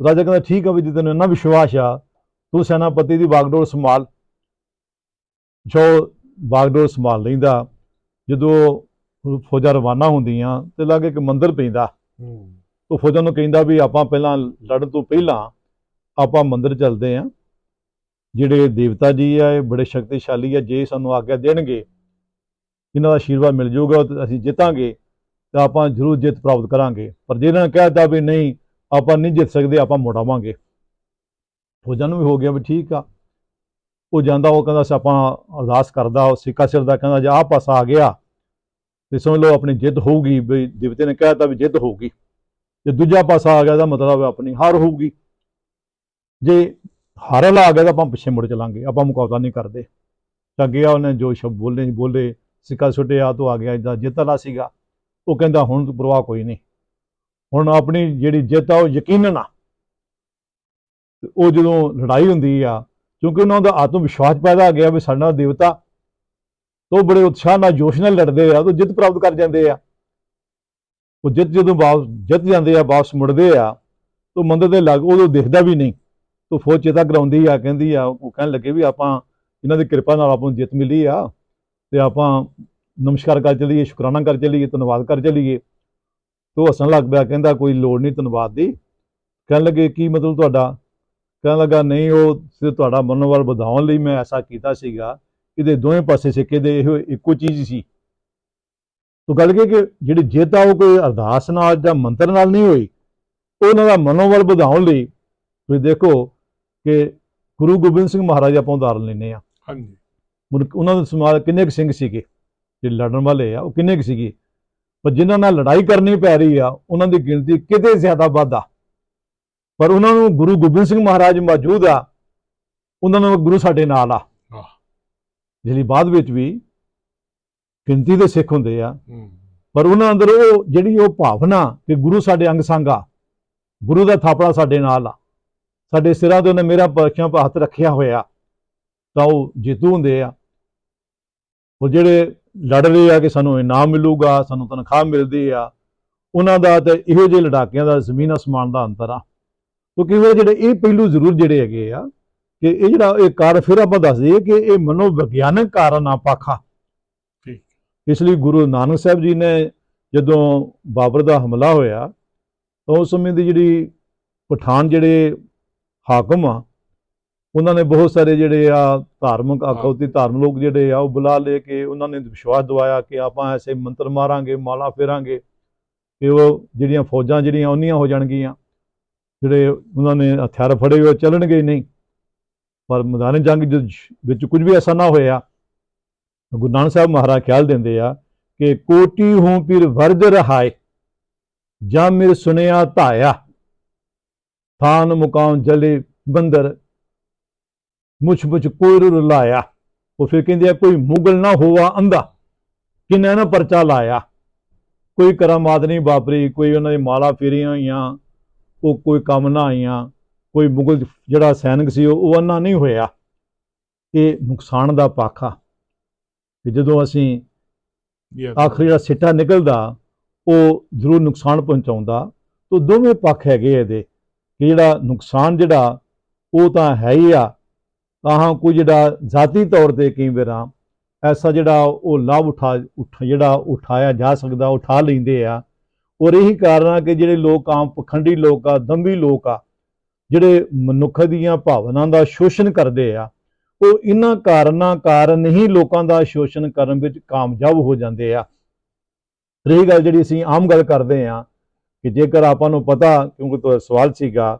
ਰਾਜਾ ਕਹਿੰਦਾ ਠੀਕ ਆ ਵੀ ਜੇ ਤੈਨੂੰ ਇੰਨਾ ਵਿਸ਼ਵਾਸ ਆ ਤੂੰ ਸੈਨਾਪਤੀ ਦੀ ਬਾਗਡੋਰ ਸੰਭਾਲ। ਜੋ ਬਾਗਡੋਰ ਸੰਭਾਲ ਲੈਂਦਾ। ਜਦੋਂ ਫੌਜਾਂ ਰਵਾਨਾ ਹੁੰਦੀਆਂ ਤੇ ਲਾਗੇ ਇੱਕ ਮੰਦਿਰ ਪੈਂਦਾ। ਉਹ ਫੌਜਾਂ ਨੂੰ ਕਹਿੰਦਾ ਵੀ ਆਪਾਂ ਪਹਿਲਾਂ ਲੜਨ ਤੋਂ ਪਹਿਲਾਂ ਆਪਾਂ ਮੰਦਿਰ ਚੱਲਦੇ ਆਂ। ਜਿਹੜੇ ਦੇਵਤਾ ਜੀ ਆ, ਇਹ ਬੜੇ ਸ਼ਕਤੀਸ਼ਾਲੀ ਆ, ਜੇ ਸਾਨੂੰ ਆਗਿਆ ਦੇਣਗੇ, ਇਹਨਾਂ ਦਾ ਆਸ਼ੀਰਵਾਦ ਮਿਲ ਜਾਊਗਾ ਤੇ ਅਸੀਂ ਜਿੱਤਾਂਗੇ, ਤਾਂ ਆਪਾਂ ਜ਼ਰੂਰ ਜਿੱਤ ਪ੍ਰਾਪਤ ਕਰਾਂਗੇ। ਪਰ ਜਿਹਨਾਂ ਇਹਨਾਂ ਨੇ ਕਹਿਤਾ ਵੀ ਨਹੀਂ, ਆਪਾਂ ਨਹੀਂ ਜਿੱਤ ਸਕਦੇ, ਆਪਾਂ ਮੁੜਾਵਾਂਗੇ ਫੌਜਾਂ ਨੂੰ ਵੀ ਹੋ ਗਿਆ ਵੀ ਠੀਕ ਆ। ਉਹ ਜਾਂਦਾ, ਉਹ ਕਹਿੰਦਾ ਸੀ ਆਪਾਂ ਅਰਦਾਸ ਕਰਦਾ, ਉਹ ਸਿੱਕਾ ਸਿਰ ਦਾ ਕਹਿੰਦਾ, ਜੇ ਆਹ ਪਾਸਾ ਆ ਗਿਆ, ਤੇ ਸਮਝ ਲਓ ਆਪਣੀ ਜਿੱਤ ਹੋਊਗੀ। ਵੀ ਦੇਵਤੇ ਨੇ ਕਹਿਤਾ ਵੀ ਜਿੱਤ ਹੋਊਗੀ। ਜੇ ਦੂਜਾ ਪਾਸਾ ਆ ਗਿਆ, ਤਾਂ ਮਤਲਬ ਆਪਣੀ ਹਾਰ ਹੋਊਗੀ। ਜੇ ਹਾਰ ਵਾਲਾ ਆ ਗਿਆ ਤਾਂ ਆਪਾਂ ਪਿੱਛੇ ਮੁੜ ਚਲਾਂਗੇ, ਆਪਾਂ ਮੁਕਾਬਲਾ ਨਹੀਂ ਕਰਦੇ। ਤਾਂ ਗਿਆ ਉਹਨੇ, ਜੋ ਸ਼ਬਦ ਬੋਲੇ ਬੋਲੇ। ਸਿੱਕਾ ਸੁੱਟਿਆ ਤੋਂ ਆ ਗਿਆ ਇਦਾਂ ਜਿੱਤ ਵਾਲਾ ਸੀਗਾ। ਉਹ ਕਹਿੰਦਾ, ਹੁਣ ਤੂੰ ਪਰਵਾਹ ਕੋਈ ਨਹੀਂ। ਹੁਣ ਆਪਣੀ ਜਿਹੜੀ ਜਿੱਤ ਆ, ਉਹ ਯਕੀਨਨ ਆ। ਉਹ ਜਦੋਂ ਲੜਾਈ ਹੁੰਦੀ ਆ, ਕਿਉਂਕਿ ਉਹਨਾਂ ਦਾ ਆਤਮ ਵਿਸ਼ਵਾਸ ਪੈਦਾ ਆ ਗਿਆ ਵੀ ਸਾਡਾ ਦੇਵਤਾ ਤੋਂ ਬੜੇ ਉਤਸ਼ਾਹ ਨਾਲ, ਜੋਸ਼ ਨਾਲ ਲੜਦੇ ਆ ਤਾਂ ਜਿੱਤ ਪ੍ਰਾਪਤ ਕਰ ਜਾਂਦੇ ਆ। ਉਹ ਜਿੱਤ ਜਦੋਂ ਵਾਪਸ, ਜਿੱਤ ਜਾਂਦੇ ਆ, ਵਾਪਸ ਮੁੜਦੇ ਆ, ਤਾਂ ਮੰਦਰ ਦੇ ਲੱਗ, ਉਦੋਂ ਦਿਖਦਾ ਵੀ ਨਹੀਂ। ਤਾਂ ਫੌਜ ਚੇਤਾ ਕਰਾਉਂਦੀ ਆ, ਕਹਿੰਦੀ ਆ, ਉਹ ਕਹਿਣ ਲੱਗੇ ਵੀ ਆਪਾਂ ਇਹਨਾਂ ਦੀ ਕਿਰਪਾ ਨਾਲ ਆਪਾਂ ਨੂੰ ਜਿੱਤ ਮਿਲੀ ਆ ਤੇ ਆਪਾਂ ਨਮਸਕਾਰ ਕਰ ਚਲੀਏ, ਸ਼ੁਕਰਾਨਾ ਕਰ ਚਲੀਏ, ਧੰਨਵਾਦ ਕਰ ਚਲੀਏ। ਤੋ ਹੱਸਣ ਲੱਗ ਪਿਆ, ਕਹਿੰਦਾ ਕੋਈ ਲੋੜ ਨਹੀਂ ਧੰਨਵਾਦ ਦੀ। ਕਹਿਣ ਲੱਗੇ, ਕੀ ਮਤਲਬ ਤੁਹਾਡਾ? ਕਹਿਣ ਲੱਗਾ, ਨਹੀਂ, ਉਹ ਸਿਰ ਤੁਹਾਡਾ ਮਨੋਬਲ ਵਧਾਉਣ ਲਈ ਮੈਂ ਐਸਾ ਕੀਤਾ ਸੀਗਾ। ਇਹਦੇ ਦੋਵੇਂ ਪਾਸੇ ਸਿੱਕੇ ਦੇ, ਇਹੋ ਇੱਕੋ ਚੀਜ਼ ਸੀ। ਤੋ ਗੱਲ ਕੀ ਕਿ ਜਿਹੜੀ ਜਿੱਤ ਆ, ਉਹ ਕੋਈ ਅਰਦਾਸ ਨਾਲ ਜਾਂ ਮੰਤਰ ਨਾਲ ਨਹੀਂ ਹੋਈ। ਉਹਨਾਂ ਦਾ ਮਨੋਬਲ ਵਧਾਉਣ ਲਈ ਤੁਸੀਂ ਦੇਖੋ ਕਿ ਗੁਰੂ ਗੋਬਿੰਦ ਸਿੰਘ ਮਹਾਰਾਜ ਆਪਾਂ ਉਦਾਹਰਨ ਲੈਂਦੇ ਆ ਹਾਂਜੀ। ਉਹਨਾਂ ਦੇ ਸਮਾਜ ਕਿੰਨੇ ਕੁ ਸਿੰਘ ਸੀਗੇ ਜਿਹੜੇ ਲੜਨ ਵਾਲੇ ਆ ਉਹ ਕਿੰਨੇ ਕੁ ਸੀਗੇ। ਪਰ ਜਿਨ੍ਹਾਂ ਨਾਲ ਲੜਾਈ ਕਰਨੀ ਪੈ ਰਹੀ ਆ ਉਹਨਾਂ ਦੀ ਗਿਣਤੀ ਕਿਤੇ ਜ਼ਿਆਦਾ ਵੱਧ ਆ। ਪਰ ਉਹਨਾਂ ਨੂੰ ਗੁਰੂ ਗੋਬਿੰਦ ਸਿੰਘ ਮਹਾਰਾਜ ਮੌਜੂਦ ਆ ਉਹਨਾਂ ਨੂੰ ਗੁਰੂ ਸਾਡੇ ਨਾਲ ਆ। ਜਿਹੜੀ ਬਾਅਦ ਵਿੱਚ ਵੀ ਗਿਣਤੀ ਦੇ ਸਿੱਖ ਹੁੰਦੇ ਆ। ਪਰ ਉਹਨਾਂ ਅੰਦਰ ਉਹ ਜਿਹੜੀ ਉਹ ਭਾਵਨਾ ਕਿ ਗੁਰੂ ਸਾਡੇ ਅੰਗ ਸੰਗ ਆ ਗੁਰੂ ਦਾ ਥਾਪੜਾ ਸਾਡੇ ਨਾਲ ਆ। ਸਾਡੇ ਸਿਰਾਂ ਤੇ ਉਹਨੇ ਮੇਰਾ ਪਰਖਿਆਂ ਹੱਥ ਰੱਖਿਆ ਹੋਇਆ। ਤਾਂ ਉਹ ਜੇਤੂ ਹੁੰਦੇ ਆ। ਉਹ ਜਿਹੜੇ ਲੜ ਰਹੇ ਆ ਕਿ ਸਾਨੂੰ ਇਨਾਮ ਮਿਲੂਗਾ ਸਾਨੂੰ ਤਨਖਾਹ ਮਿਲਦੀ ਆ ਉਹਨਾਂ ਦਾ ਤੇ ਇਹੋ ਜਿਹੇ ਲੜਾਕਿਆਂ ਦਾ ਜ਼ਮੀਨ ਅਸਮਾਨ ਦਾ ਅੰਤਰ ਆ। ਕਿਉਂਕਿ ਉਹ ਜਿਹੜੇ ਇਹ ਪਹਿਲੂ ਜ਼ਰੂਰ ਜਿਹੜੇ ਹੈਗੇ ਆ ਕਿ ਇਹ ਜਿਹੜਾ ਇਹ ਕਾਰਨ ਫਿਰ ਆਪਾਂ ਦੱਸ ਦਈਏ ਕਿ ਇਹ ਮਨੋਵਿਗਿਆਨਕ ਕਾਰਨ ਆ ਪਾਖਾ। ਠੀਕ। ਇਸ ਲਈ ਗੁਰੂ ਨਾਨਕ ਸਾਹਿਬ ਜੀ ਨੇ ਜਦੋਂ ਬਾਬਰ ਦਾ ਹਮਲਾ ਹੋਇਆ ਤਾਂ ਉਸ ਸਮੇਂ ਦੀ ਜਿਹੜੀ ਪਠਾਨ ਜਿਹੜੇ ਹਾਕਮ ਆ। ਉਹਨਾਂ ਨੇ ਬਹੁਤ ਸਾਰੇ ਜਿਹੜੇ ਆ ਧਾਰਮਿਕ ਅਖੌਤੀ ਧਾਰਮ ਲੋਕ ਜਿਹੜੇ ਆ ਉਹ ਬੁਲਾ ਲੈ ਕੇ ਉਹਨਾਂ ਨੇ ਵਿਸ਼ਵਾਸ ਦਵਾਇਆ ਕਿ ਆਪਾਂ ਐਸੇ ਮੰਤਰ ਮਾਰਾਂਗੇ, ਮਾਲਾ ਫੇਰਾਂਗੇ ਕਿ ਉਹ ਜਿਹੜੀਆਂ ਫੌਜਾਂ ਜਿਹੜੀਆਂ ਉਹਨੀਆਂ ਹੋ ਜਾਣਗੀਆਂ, ਜਿਹੜੇ ਉਹਨਾਂ ਨੇ ਹਥਿਆਰ ਫੜੇ ਹੋਏ ਚੱਲਣਗੇ ਨਹੀਂ। ਪਰ ਮੈਦਾਨ ਜੰਗ ਵਿੱਚ ਕੁਝ ਵੀ ਐਸਾ ਨਾ ਹੋਇਆ। ਗੁਰੂ ਨਾਨਕ ਸਾਹਿਬ ਮਹਾਰਾਜ ਖਿਆਲ ਦਿੰਦੇ ਆ ਕਿ ਕੋਟੀ ਹੂੰ ਪੀਰ ਵਰਜ ਰਹਾਏ, ਜਾਂ ਮਿਰ ਸੁਨਿਆ ਧਾਇਆ। ਥਾਨ ਮੁਕਾਮ ਜਲੇ ਬੰਦਰ। ਮੁਛ ਮੁਛ ਕੋਈ ਰੁਲਾਇਆ ਉਹ ਫਿਰ ਕਹਿੰਦੇ ਆ ਕੋਈ ਮੁਗਲ ਨਾ ਹੋਵਾ ਅੰਧਾ। ਕਿਨੇ ਨਾ ਪਰਚਾ ਲਾਇਆ। ਕੋਈ ਕਰਾਮਾਤ ਨਹੀਂ ਵਾਪਰੀ ਕੋਈ ਉਹਨਾਂ ਦੀ ਮਾਲਾ ਫੇਰੀਆਂ ਹੋਈਆਂ ਉਹ ਕੋਈ ਕੰਮ ਨਾ ਆਈਆਂ। ਕੋਈ ਮੁਗਲ ਜਿਹੜਾ ਸੈਨਿਕ ਸੀ ਉਹ ਉਹ ਅੰਨਾ ਨਹੀਂ ਹੋਇਆ। ਇਹ ਨੁਕਸਾਨ ਦਾ ਪਾਖਾ। ਕਿ ਜਦੋਂ ਅਸੀਂ ਆਖਰੀ ਜਿਹੜਾ ਸਿੱਟਾ ਨਿਕਲਦਾ ਉਹ ਜ਼ਰੂਰ ਨੁਕਸਾਨ ਪਹੁੰਚਾਉਂਦਾ। ਤੋਂ ਦੋਵੇਂ ਪੱਖ ਹੈਗੇ ਇਹਦੇ। ਕਿ ਜਿਹੜਾ ਨੁਕਸਾਨ ਜਿਹੜਾ ਉਹ ਤਾਂ ਹੈ ਹੀ ਆ, ਤਾਂ ਕੋਈ ਜਿਹੜਾ ਜ਼ਾਤੀ ਤੌਰ ਤੇ ਕਈ ਵਾਰਾਂ ਐਸਾ ਜਿਹੜਾ ਉਹ ਲਾਭ ਉਠਾ, ਉਠ, ਜਿਹੜਾ ਉਠਾਇਆ ਜਾ ਸਕਦਾ, ਉਠਾ ਲੈਂਦੇ ਆ। ਔਰ ਇਹੀ ਕਾਰਨ ਆ ਕਿ ਜਿਹੜੇ ਲੋਕ ਆਮ ਪਖੰਡੀ ਲੋਕ ਆ, ਦੰਭੀ ਲੋਕ ਆ, ਜਿਹੜੇ ਮਨੁੱਖ ਦੀਆਂ ਭਾਵਨਾਵਾਂ ਦਾ ਸ਼ੋਸ਼ਣ ਕਰਦੇ ਆ, ਉਹ ਇਹਨਾਂ ਕਾਰਨਾਂ ਕਾਰਨ ਹੀ ਲੋਕਾਂ ਦਾ ਸ਼ੋਸ਼ਣ ਕਰਨ ਵਿੱਚ ਕਾਮਯਾਬ ਹੋ ਜਾਂਦੇ ਆ। ਰਹੀ ਗੱਲ ਜਿਹੜੀ ਅਸੀਂ ਆਮ ਗੱਲ ਕਰਦੇ ਆ ਕਿ ਜੇਕਰ ਆਪਾਂ ਨੂੰ ਪਤਾ ਕਿਉਂਕਿ ਤੁਹਾਡਾ ਸਵਾਲ ਸੀਗਾ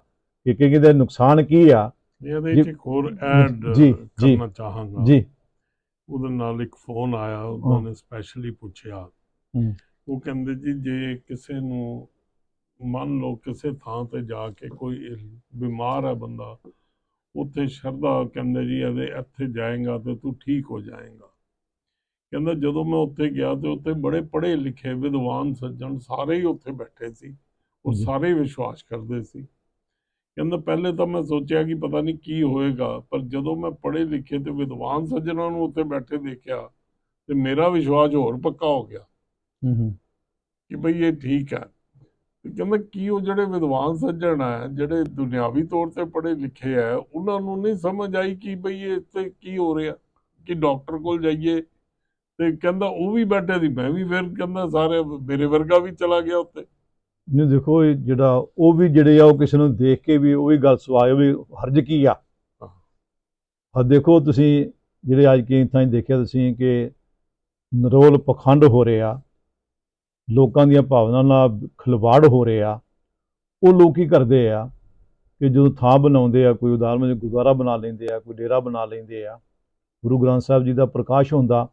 ਕਿ ਕਿ ਕਿਹਦੇ ਨੁਕਸਾਨ ਕੀ ਆ ਇਹਦੇ ਵਿੱਚ ਇੱਕ ਹੋਰ ਐਡ ਕਰਨਾ ਚਾਹਾਂਗਾ। ਜੀ। ਉਹਦੇ ਨਾਲ ਇੱਕ ਫੋਨ ਆਇਆ ਉਹਨਾਂ। ਨੇ ਸਪੈਸ਼ਲੀ ਪੁੱਛਿਆ। ਉਹ ਕਹਿੰਦੇ ਜੀ ਜੇ ਕਿਸੇ ਨੂੰ ਮੰਨ ਲਓ ਕਿਸੇ ਥਾਂ ਤੇ ਜਾ ਕੇ ਕੋਈ ਬਿਮਾਰ ਹੈ ਬੰਦਾ ਉੱਥੇ ਸ਼ਰਧਾ ਕਹਿੰਦੇ ਜੀ ਇਹਦੇ ਇੱਥੇ ਜਾਏਗਾ ਤੇ ਤੂੰ ਠੀਕ ਹੋ ਜਾਏਗਾ। ਕਹਿੰਦਾ ਜਦੋਂ ਮੈਂ ਉੱਥੇ ਗਿਆ ਤੇ ਉੱਥੇ ਬੜੇ ਪੜ੍ਹੇ ਲਿਖੇ ਵਿਦਵਾਨ ਸੱਜਣ ਸਾਰੇ ਹੀ ਉੱਥੇ ਬੈਠੇ ਸੀ ਜੀ। ਸਾਰੇ ਵਿਸ਼ਵਾਸ ਕਰਦੇ ਸੀ। ਕਹਿੰਦਾ ਪਹਿਲੇ ਤਾਂ ਮੈਂ ਸੋਚਿਆ ਕਿ ਪਤਾ ਨਹੀਂ ਕੀ ਹੋਏਗਾ ਪਰ ਜਦੋਂ ਮੈਂ ਪੜ੍ਹੇ ਲਿਖੇ ਤੇ ਵਿਦਵਾਨ ਸੱਜਣਾਂ ਨੂੰ ਉੱਥੇ ਬੈਠੇ ਦੇਖਿਆ ਤੇ ਮੇਰਾ ਵਿਸ਼ਵਾਸ ਹੋਰ ਪੱਕਾ ਹੋ ਗਿਆ ਕਿ ਭਈ ਇਹ ਠੀਕ ਹੈ। ਕਹਿੰਦਾ ਕੀ ਉਹ ਜਿਹੜੇ ਵਿਦਵਾਨ ਸੱਜਣ ਆ ਜਿਹੜੇ ਦੁਨਿਆਵੀ ਤੌਰ ਤੇ ਪੜ੍ਹੇ ਲਿਖੇ ਆ ਉਹਨਾਂ ਨੂੰ ਨਹੀਂ ਸਮਝ ਆਈ ਕਿ ਭਈ ਇਹ ਤੇ ਕੀ ਹੋ ਰਿਹਾ ਕਿ ਡਾਕਟਰ ਕੋਲ ਜਾਈਏ ਤੇ ਕਹਿੰਦਾ ਉਹ ਵੀ ਬੈਠੇ ਸੀ ਮੈਂ ਵੀ ਫਿਰ ਕਹਿੰਦਾ ਸਾਰੇ ਮੇਰੇ ਵਰਗਾ ਵੀ ਚਲਾ ਗਿਆ ਉੱਤੇ ਨਹੀਂ ਦੇਖੋ ਇਹ ਜਿਹੜਾ ਉਹ ਵੀ ਜਿਹੜੇ ਆ ਉਹ ਕਿਸੇ ਨੂੰ ਦੇਖ ਕੇ ਵੀ ਉਹ ਵੀ ਗੱਲ ਸਵਾਏ ਵੀ ਹਰਜ ਕੀ ਆ ਹਾਂ। ਆ ਦੇਖੋ ਤੁਸੀਂ ਜਿਹੜੇ ਅੱਜ ਕੀ ਥਾਂ ਦੇਖਿਆ ਤੁਸੀਂ ਕਿ ਨਰੋਲ ਪਖੰਡ ਹੋ ਰਿਹਾ ਲੋਕਾਂ ਦੀਆਂ ਭਾਵਨਾਵਾਂ ਨਾਲ ਖਿਲਵਾੜ ਹੋ ਰਿਹਾ ਉਹ ਲੋਕ ਕੀ ਕਰਦੇ ਆ ਕਿ ਜਦੋਂ ਥਾਂ ਬਣਾਉਂਦੇ ਆ ਕੋਈ ਉਦਾਹਰਨ ਵਜੋਂ ਗੁਰਦੁਆਰਾ ਬਣਾ ਲੈਂਦੇ ਆ ਕੋਈ ਡੇਰਾ ਬਣਾ ਲੈਂਦੇ ਆ ਗੁਰੂ ਗ੍ਰੰਥ ਸਾਹਿਬ ਜੀ ਦਾ ਪ੍ਰਕਾਸ਼ ਹੁੰਦਾ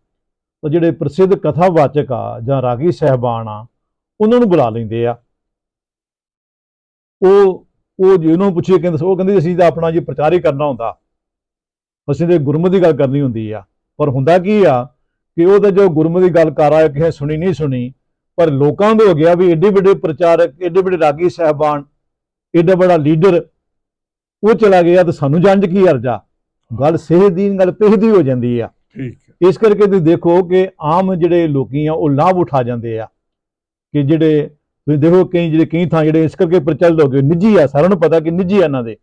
ਤਾਂ ਜਿਹੜੇ ਪ੍ਰਸਿੱਧ ਕਥਾਵਾਚਕ ਆ ਜਾਂ ਰਾਗੀ ਸਹਿਬਾਨ ਆ, ਉਹਨਾਂ ਨੂੰ ਬੁਲਾ ਲੈਂਦੇ ਆ। ਉਹ ਉਹ ਜਿਹਨੂੰ ਪੁੱਛੇ ਕਹਿੰਦੇ ਉਹ ਕਹਿੰਦੇ ਅਸੀਂ ਤਾਂ ਆਪਣਾ ਜੀ ਪ੍ਰਚਾਰ ਹੀ ਕਰਨਾ ਹੁੰਦਾ, ਅਸੀਂ ਤੇ ਗੁਰਮਤ ਦੀ ਗੱਲ ਕਰਨੀ ਹੁੰਦੀ ਆ। ਪਰ ਹੁੰਦਾ ਕੀ ਆ ਕਿ ਉਹ ਤਾਂ ਜੋ ਗੁਰਮਤ ਦੀ ਗੱਲ ਕਰ ਆਇਆ, ਕਿਸੇ ਸੁਣੀ ਨਹੀਂ ਸੁਣੀ, ਪਰ ਲੋਕਾਂ ਨੂੰ ਹੋ ਗਿਆ ਵੀ ਏਡੇ ਵੱਡੇ ਪ੍ਰਚਾਰਕ, ਏਡੇ ਵੱਡੇ ਰਾਗੀ ਸਾਹਿਬਾਨ, ਏਡਾ ਬੜਾ ਲੀਡਰ, ਉਹ ਚਲਾ ਗਿਆ ਤਾਂ ਸਾਨੂੰ ਜੰਜ ਕੀ ਅਰਜਾ? ਗੱਲ ਸਹਿ ਦੀ ਗੱਲ ਪਹਿਦੀ ਹੋ ਜਾਂਦੀ ਆ। ਠੀਕ। ਇਸ ਕਰਕੇ ਤੁਸੀਂ ਦੇਖੋ ਕਿ ਆਮ ਜਿਹੜੇ ਲੋਕੀ ਆ, ਉਹ ਲਾਭ ਉਠਾ ਜਾਂਦੇ ਆ। ਕਿ ਜਿਹੜੇ ਤੁਸੀਂ ਦੇਖੋ ਕਈ ਜਿਹੜੇ ਕਈ ਥਾਂ ਜਿਹੜੇ ਇਸ ਕਰਕੇ ਪ੍ਰਚਲਿਤ ਹੋ ਗਏ, ਨਿੱਜੀ ਆ, ਸਾਰਿਆਂ ਨੂੰ ਪਤਾ ਕਿ ਨਿੱਜੀ ਆ ਇਹਨਾਂ ਦੇ।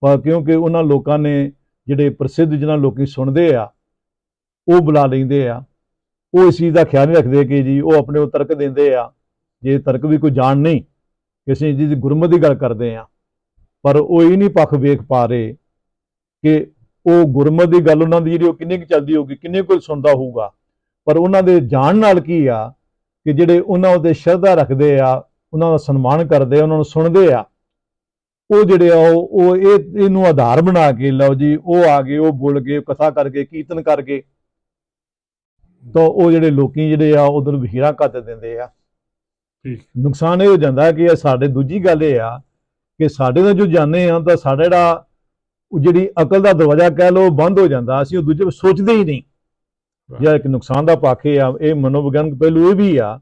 ਪਰ ਕਿਉਂਕਿ ਉਹਨਾਂ ਲੋਕਾਂ ਨੇ ਜਿਹੜੇ ਪ੍ਰਸਿੱਧ ਜਿਹਨਾਂ ਲੋਕੀ ਸੁਣਦੇ ਆ, ਉਹ ਬੁਲਾ ਲੈਂਦੇ ਆ। ਉਹ ਇਸ ਚੀਜ਼ ਦਾ ਖਿਆਲ ਨਹੀਂ ਰੱਖਦੇ ਕਿ ਜੀ ਉਹ ਆਪਣੇ ਉਹ ਤਰਕ ਦਿੰਦੇ ਆ। ਜੇ ਤਰਕ ਵੀ ਕੋਈ ਜਾਣ ਨਹੀਂ ਕਿਸੇ ਜੀ ਦੀ ਗੁਰਮਤ ਦੀ ਗੱਲ ਕਰਦੇ ਆ। ਪਰ ਉਹ ਇਹ ਨਹੀਂ ਪੱਖ ਵੇਖ ਪਾ ਰਹੇ ਕਿ ਉਹ ਗੁਰਮਤਿ ਦੀ ਗੱਲ ਉਹਨਾਂ ਦੀ ਜਿਹੜੀ ਉਹ ਕਿੰਨੇ ਕੁ ਚੱਲਦੀ ਹੋਊਗੀ ਕਿੰਨੇ ਕੋਲ ਸੁਣਦਾ ਹੋਊਗਾ। ਪਰ ਉਹਨਾਂ ਦੇ ਜਾਣ ਨਾਲ ਕੀ ਆ ਕਿ ਜਿਹੜੇ ਉਹਨਾਂ ਉੱਤੇ ਸ਼ਰਧਾ ਰੱਖਦੇ ਆ ਉਹਨਾਂ ਦਾ ਸਨਮਾਨ ਕਰਦੇ ਆ ਉਹਨਾਂ ਨੂੰ ਸੁਣਦੇ ਆ ਉਹ ਜਿਹੜੇ ਆ ਉਹ ਇਹ ਇਹਨੂੰ ਆਧਾਰ ਬਣਾ ਕੇ ਲਓ ਜੀ ਉਹ ਆ ਗਏ ਉਹ ਬੋਲ ਗਏ ਕਥਾ ਕਰਕੇ ਕੀਰਤਨ ਕਰਕੇ ਤਾਂ ਉਹ ਜਿਹੜੇ ਲੋਕੀ ਜਿਹੜੇ ਆ ਉਧਰ ਵਹੀਰਾ ਕੱਤ ਦਿੰਦੇ ਆ। ਠੀਕ। ਨੁਕਸਾਨ ਇਹ ਹੋ ਜਾਂਦਾ ਕਿ ਇਹ ਸਾਡੇ ਦੂਜੀ ਗੱਲ ਇਹ ਆ ਕਿ ਸਾਡੇ ਨਾਲ ਜੋ ਜਾਣੇ ਆ ਤਾਂ ਸਾਡਾ ਜਿਹੜਾ ਜਿਹੜੀ ਅਕਲ ਦਾ ਦਰਵਾਜ਼ਾ ਕਹਿ ਉਹ ਬੰਦ ਹੋ ਜਾਂਦਾ। ਅਸੀਂ ਉਹ ਦੂਜੇ ਵੱਲ ਸੋਚਦੇ ਹੀ ਨਹੀਂ। ਜਿਹੜਾ ਇੱਕ ਨੁਕਸਾਨ ਦਾ ਪੱਖ ਇਹ ਆ ਇਹ ਮਨੋਵਿਗਿਆਨਕ ਪਹਿਲੂ ਇਹ ਵੀ ਆ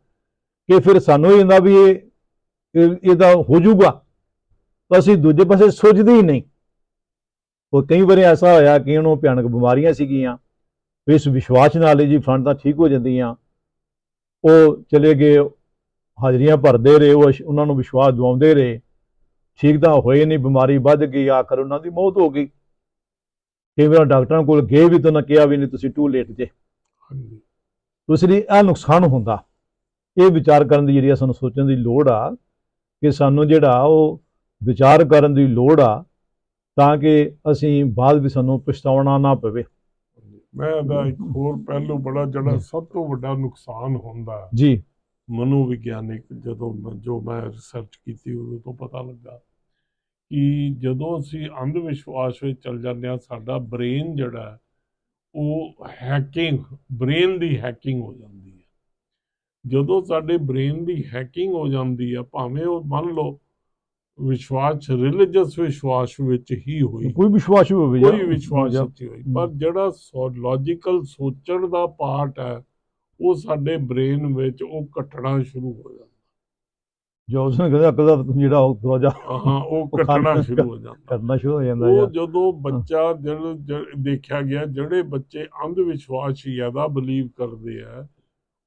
ਕਿ ਫਿਰ ਸਾਨੂੰ ਇਹ ਹੁੰਦਾ ਵੀ ਇਹ ਇਹ- ਇਹਦਾ ਹੋ ਜਾਊਗਾ। ਤਾਂ ਅਸੀਂ ਦੂਜੇ ਪਾਸੇ ਸੋਚਦੇ ਹੀ ਨਹੀਂ। ਉਹ ਕਈ ਵਾਰੀ ਐਸਾ ਹੋਇਆ ਕਿ ਉਹਨੂੰ ਭਿਆਨਕ ਬਿਮਾਰੀਆਂ ਸੀਗੀਆਂ। ਇਸ ਵਿਸ਼ਵਾਸ ਨਾਲ ਜੀ ਫੰਡ ਤਾਂ ਠੀਕ ਹੋ ਜਾਂਦੀਆਂ। ਉਹ ਚਲੇ ਗਏ ਹਾਜ਼ਰੀਆਂ ਭਰਦੇ ਰਹੇ ਉਹ ਉਹਨਾਂ ਨੂੰ ਵਿਸ਼ਵਾਸ ਦਿਵਾਉਂਦੇ ਰਹੇ। ਠੀਕ ਤਾਂ ਹੋਏ ਨਹੀਂ ਬਿਮਾਰੀ ਵੱਧ ਗਈ ਆਖਰ ਉਹਨਾਂ ਦੀ ਮੌਤ ਹੋ ਗਈ। ਕਈ ਵਾਰ ਡਾਕਟਰਾਂ ਕੋਲ ਗਏ ਵੀ ਤਾਂ ਉਹਨਾਂ ਕਿਹਾ ਵੀ ਨਹੀਂ ਤੁਸੀਂ ਟੂ ਲੇਟ ਜੇ। ਲਈ ਇਹ ਨੁਕਸਾਨ ਹੁੰਦਾ। ਇਹ ਵਿਚਾਰ ਕਰਨ ਦੀ ਜਿਹੜੀ ਆ ਸਾਨੂੰ ਸੋਚਣ ਦੀ ਲੋੜ ਆ ਕਿ ਸਾਨੂੰ ਜਿਹੜਾ ਉਹ ਵਿਚਾਰ ਕਰਨ ਦੀ ਲੋੜ ਆ ਤਾਂ ਕਿ ਅਸੀਂ ਬਾਅਦ ਵਿੱਚ ਸਾਨੂੰ ਪਛਤਾਉਣਾ ਨਾ ਪਵੇ। ਮੈਂ ਇਹਦਾ ਇੱਕ ਹੋਰ ਪਹਿਲੂ ਬੜਾ ਜਿਹੜਾ ਸਭ ਤੋਂ ਵੱਡਾ ਨੁਕਸਾਨ ਹੁੰਦਾ। ਜੀ। ਮਨੋਵਿਗਿਆਨਿਕ ਜਦੋਂ ਜੋ ਮੈਂ ਰਿਸਰਚ ਕੀਤੀ ਉਦੋਂ ਤੋਂ ਪਤਾ ਲੱਗਾ ਕਿ ਜਦੋਂ ਅਸੀਂ ਅੰਧ ਵਿਸ਼ਵਾਸ ਵਿੱਚ ਚੱਲ ਜਾਂਦੇ ਹਾਂ ਸਾਡਾ ਬ੍ਰੇਨ ਜਿਹੜਾ ਉਹ ਹੈਕਿੰਗ ਬ੍ਰੇਨ ਦੀ ਹੈਕਿੰਗ ਹੋ ਜਾਂਦੀ ਹੈ। ਜਦੋਂ ਸਾਡੇ ਬ੍ਰੇਨ ਦੀ ਹੈਕਿੰਗ ਹੋ ਜਾਂਦੀ ਹੈ ਭਾਵੇਂ ਉਹ ਮੰਨ ਲਓ ਵਿਸ਼ਵਾਸ ਰਿਲੀਜੀਅਸ ਵਿਸ਼ਵਾਸ ਵਿੱਚ ਹੀ ਹੋਈ ਕੋਈ ਵਿਸ਼ਵਾਸ ਹੋਵੇ ਕੋਈ ਵਿਸ਼ਵਾਸ ਨਹੀਂ ਹੋਈ ਪਰ ਜਿਹੜਾ ਲੌਜੀਕਲ ਸੋਚਣ ਦਾ ਪਾਰਟ ਹੈ ਉਹ ਸਾਡੇ ਬ੍ਰੇਨ ਵਿੱਚ ਉਹ ਕੱਟਣਾ ਸ਼ੁਰੂ ਹੋ ਜਾਂਦਾ। ਜੋ ਉਸਨੇ ਕਹਿੰਦਾ ਅਕਲ ਦਾ ਜਿਹੜਾ ਉਹ ਦਰਵਾਜ਼ਾ ਹਾਂ ਉਹ ਕੱਟਣਾ ਸ਼ੁਰੂ ਹੋ ਜਾਂਦਾ। ਕਰਨਾ ਸ਼ੁਰੂ ਹੋ ਜਾਂਦਾ ਉਹ ਜਦੋਂ ਬੱਚਾ ਜਿਹੜਾ ਦੇਖਿਆ ਗਿਆ ਜਿਹੜੇ ਬੱਚੇ ਅੰਧ ਵਿਸ਼ਵਾਸ ਜ਼ਿਆਦਾ ਬਲੀਵ ਕਰਦੇ ਆ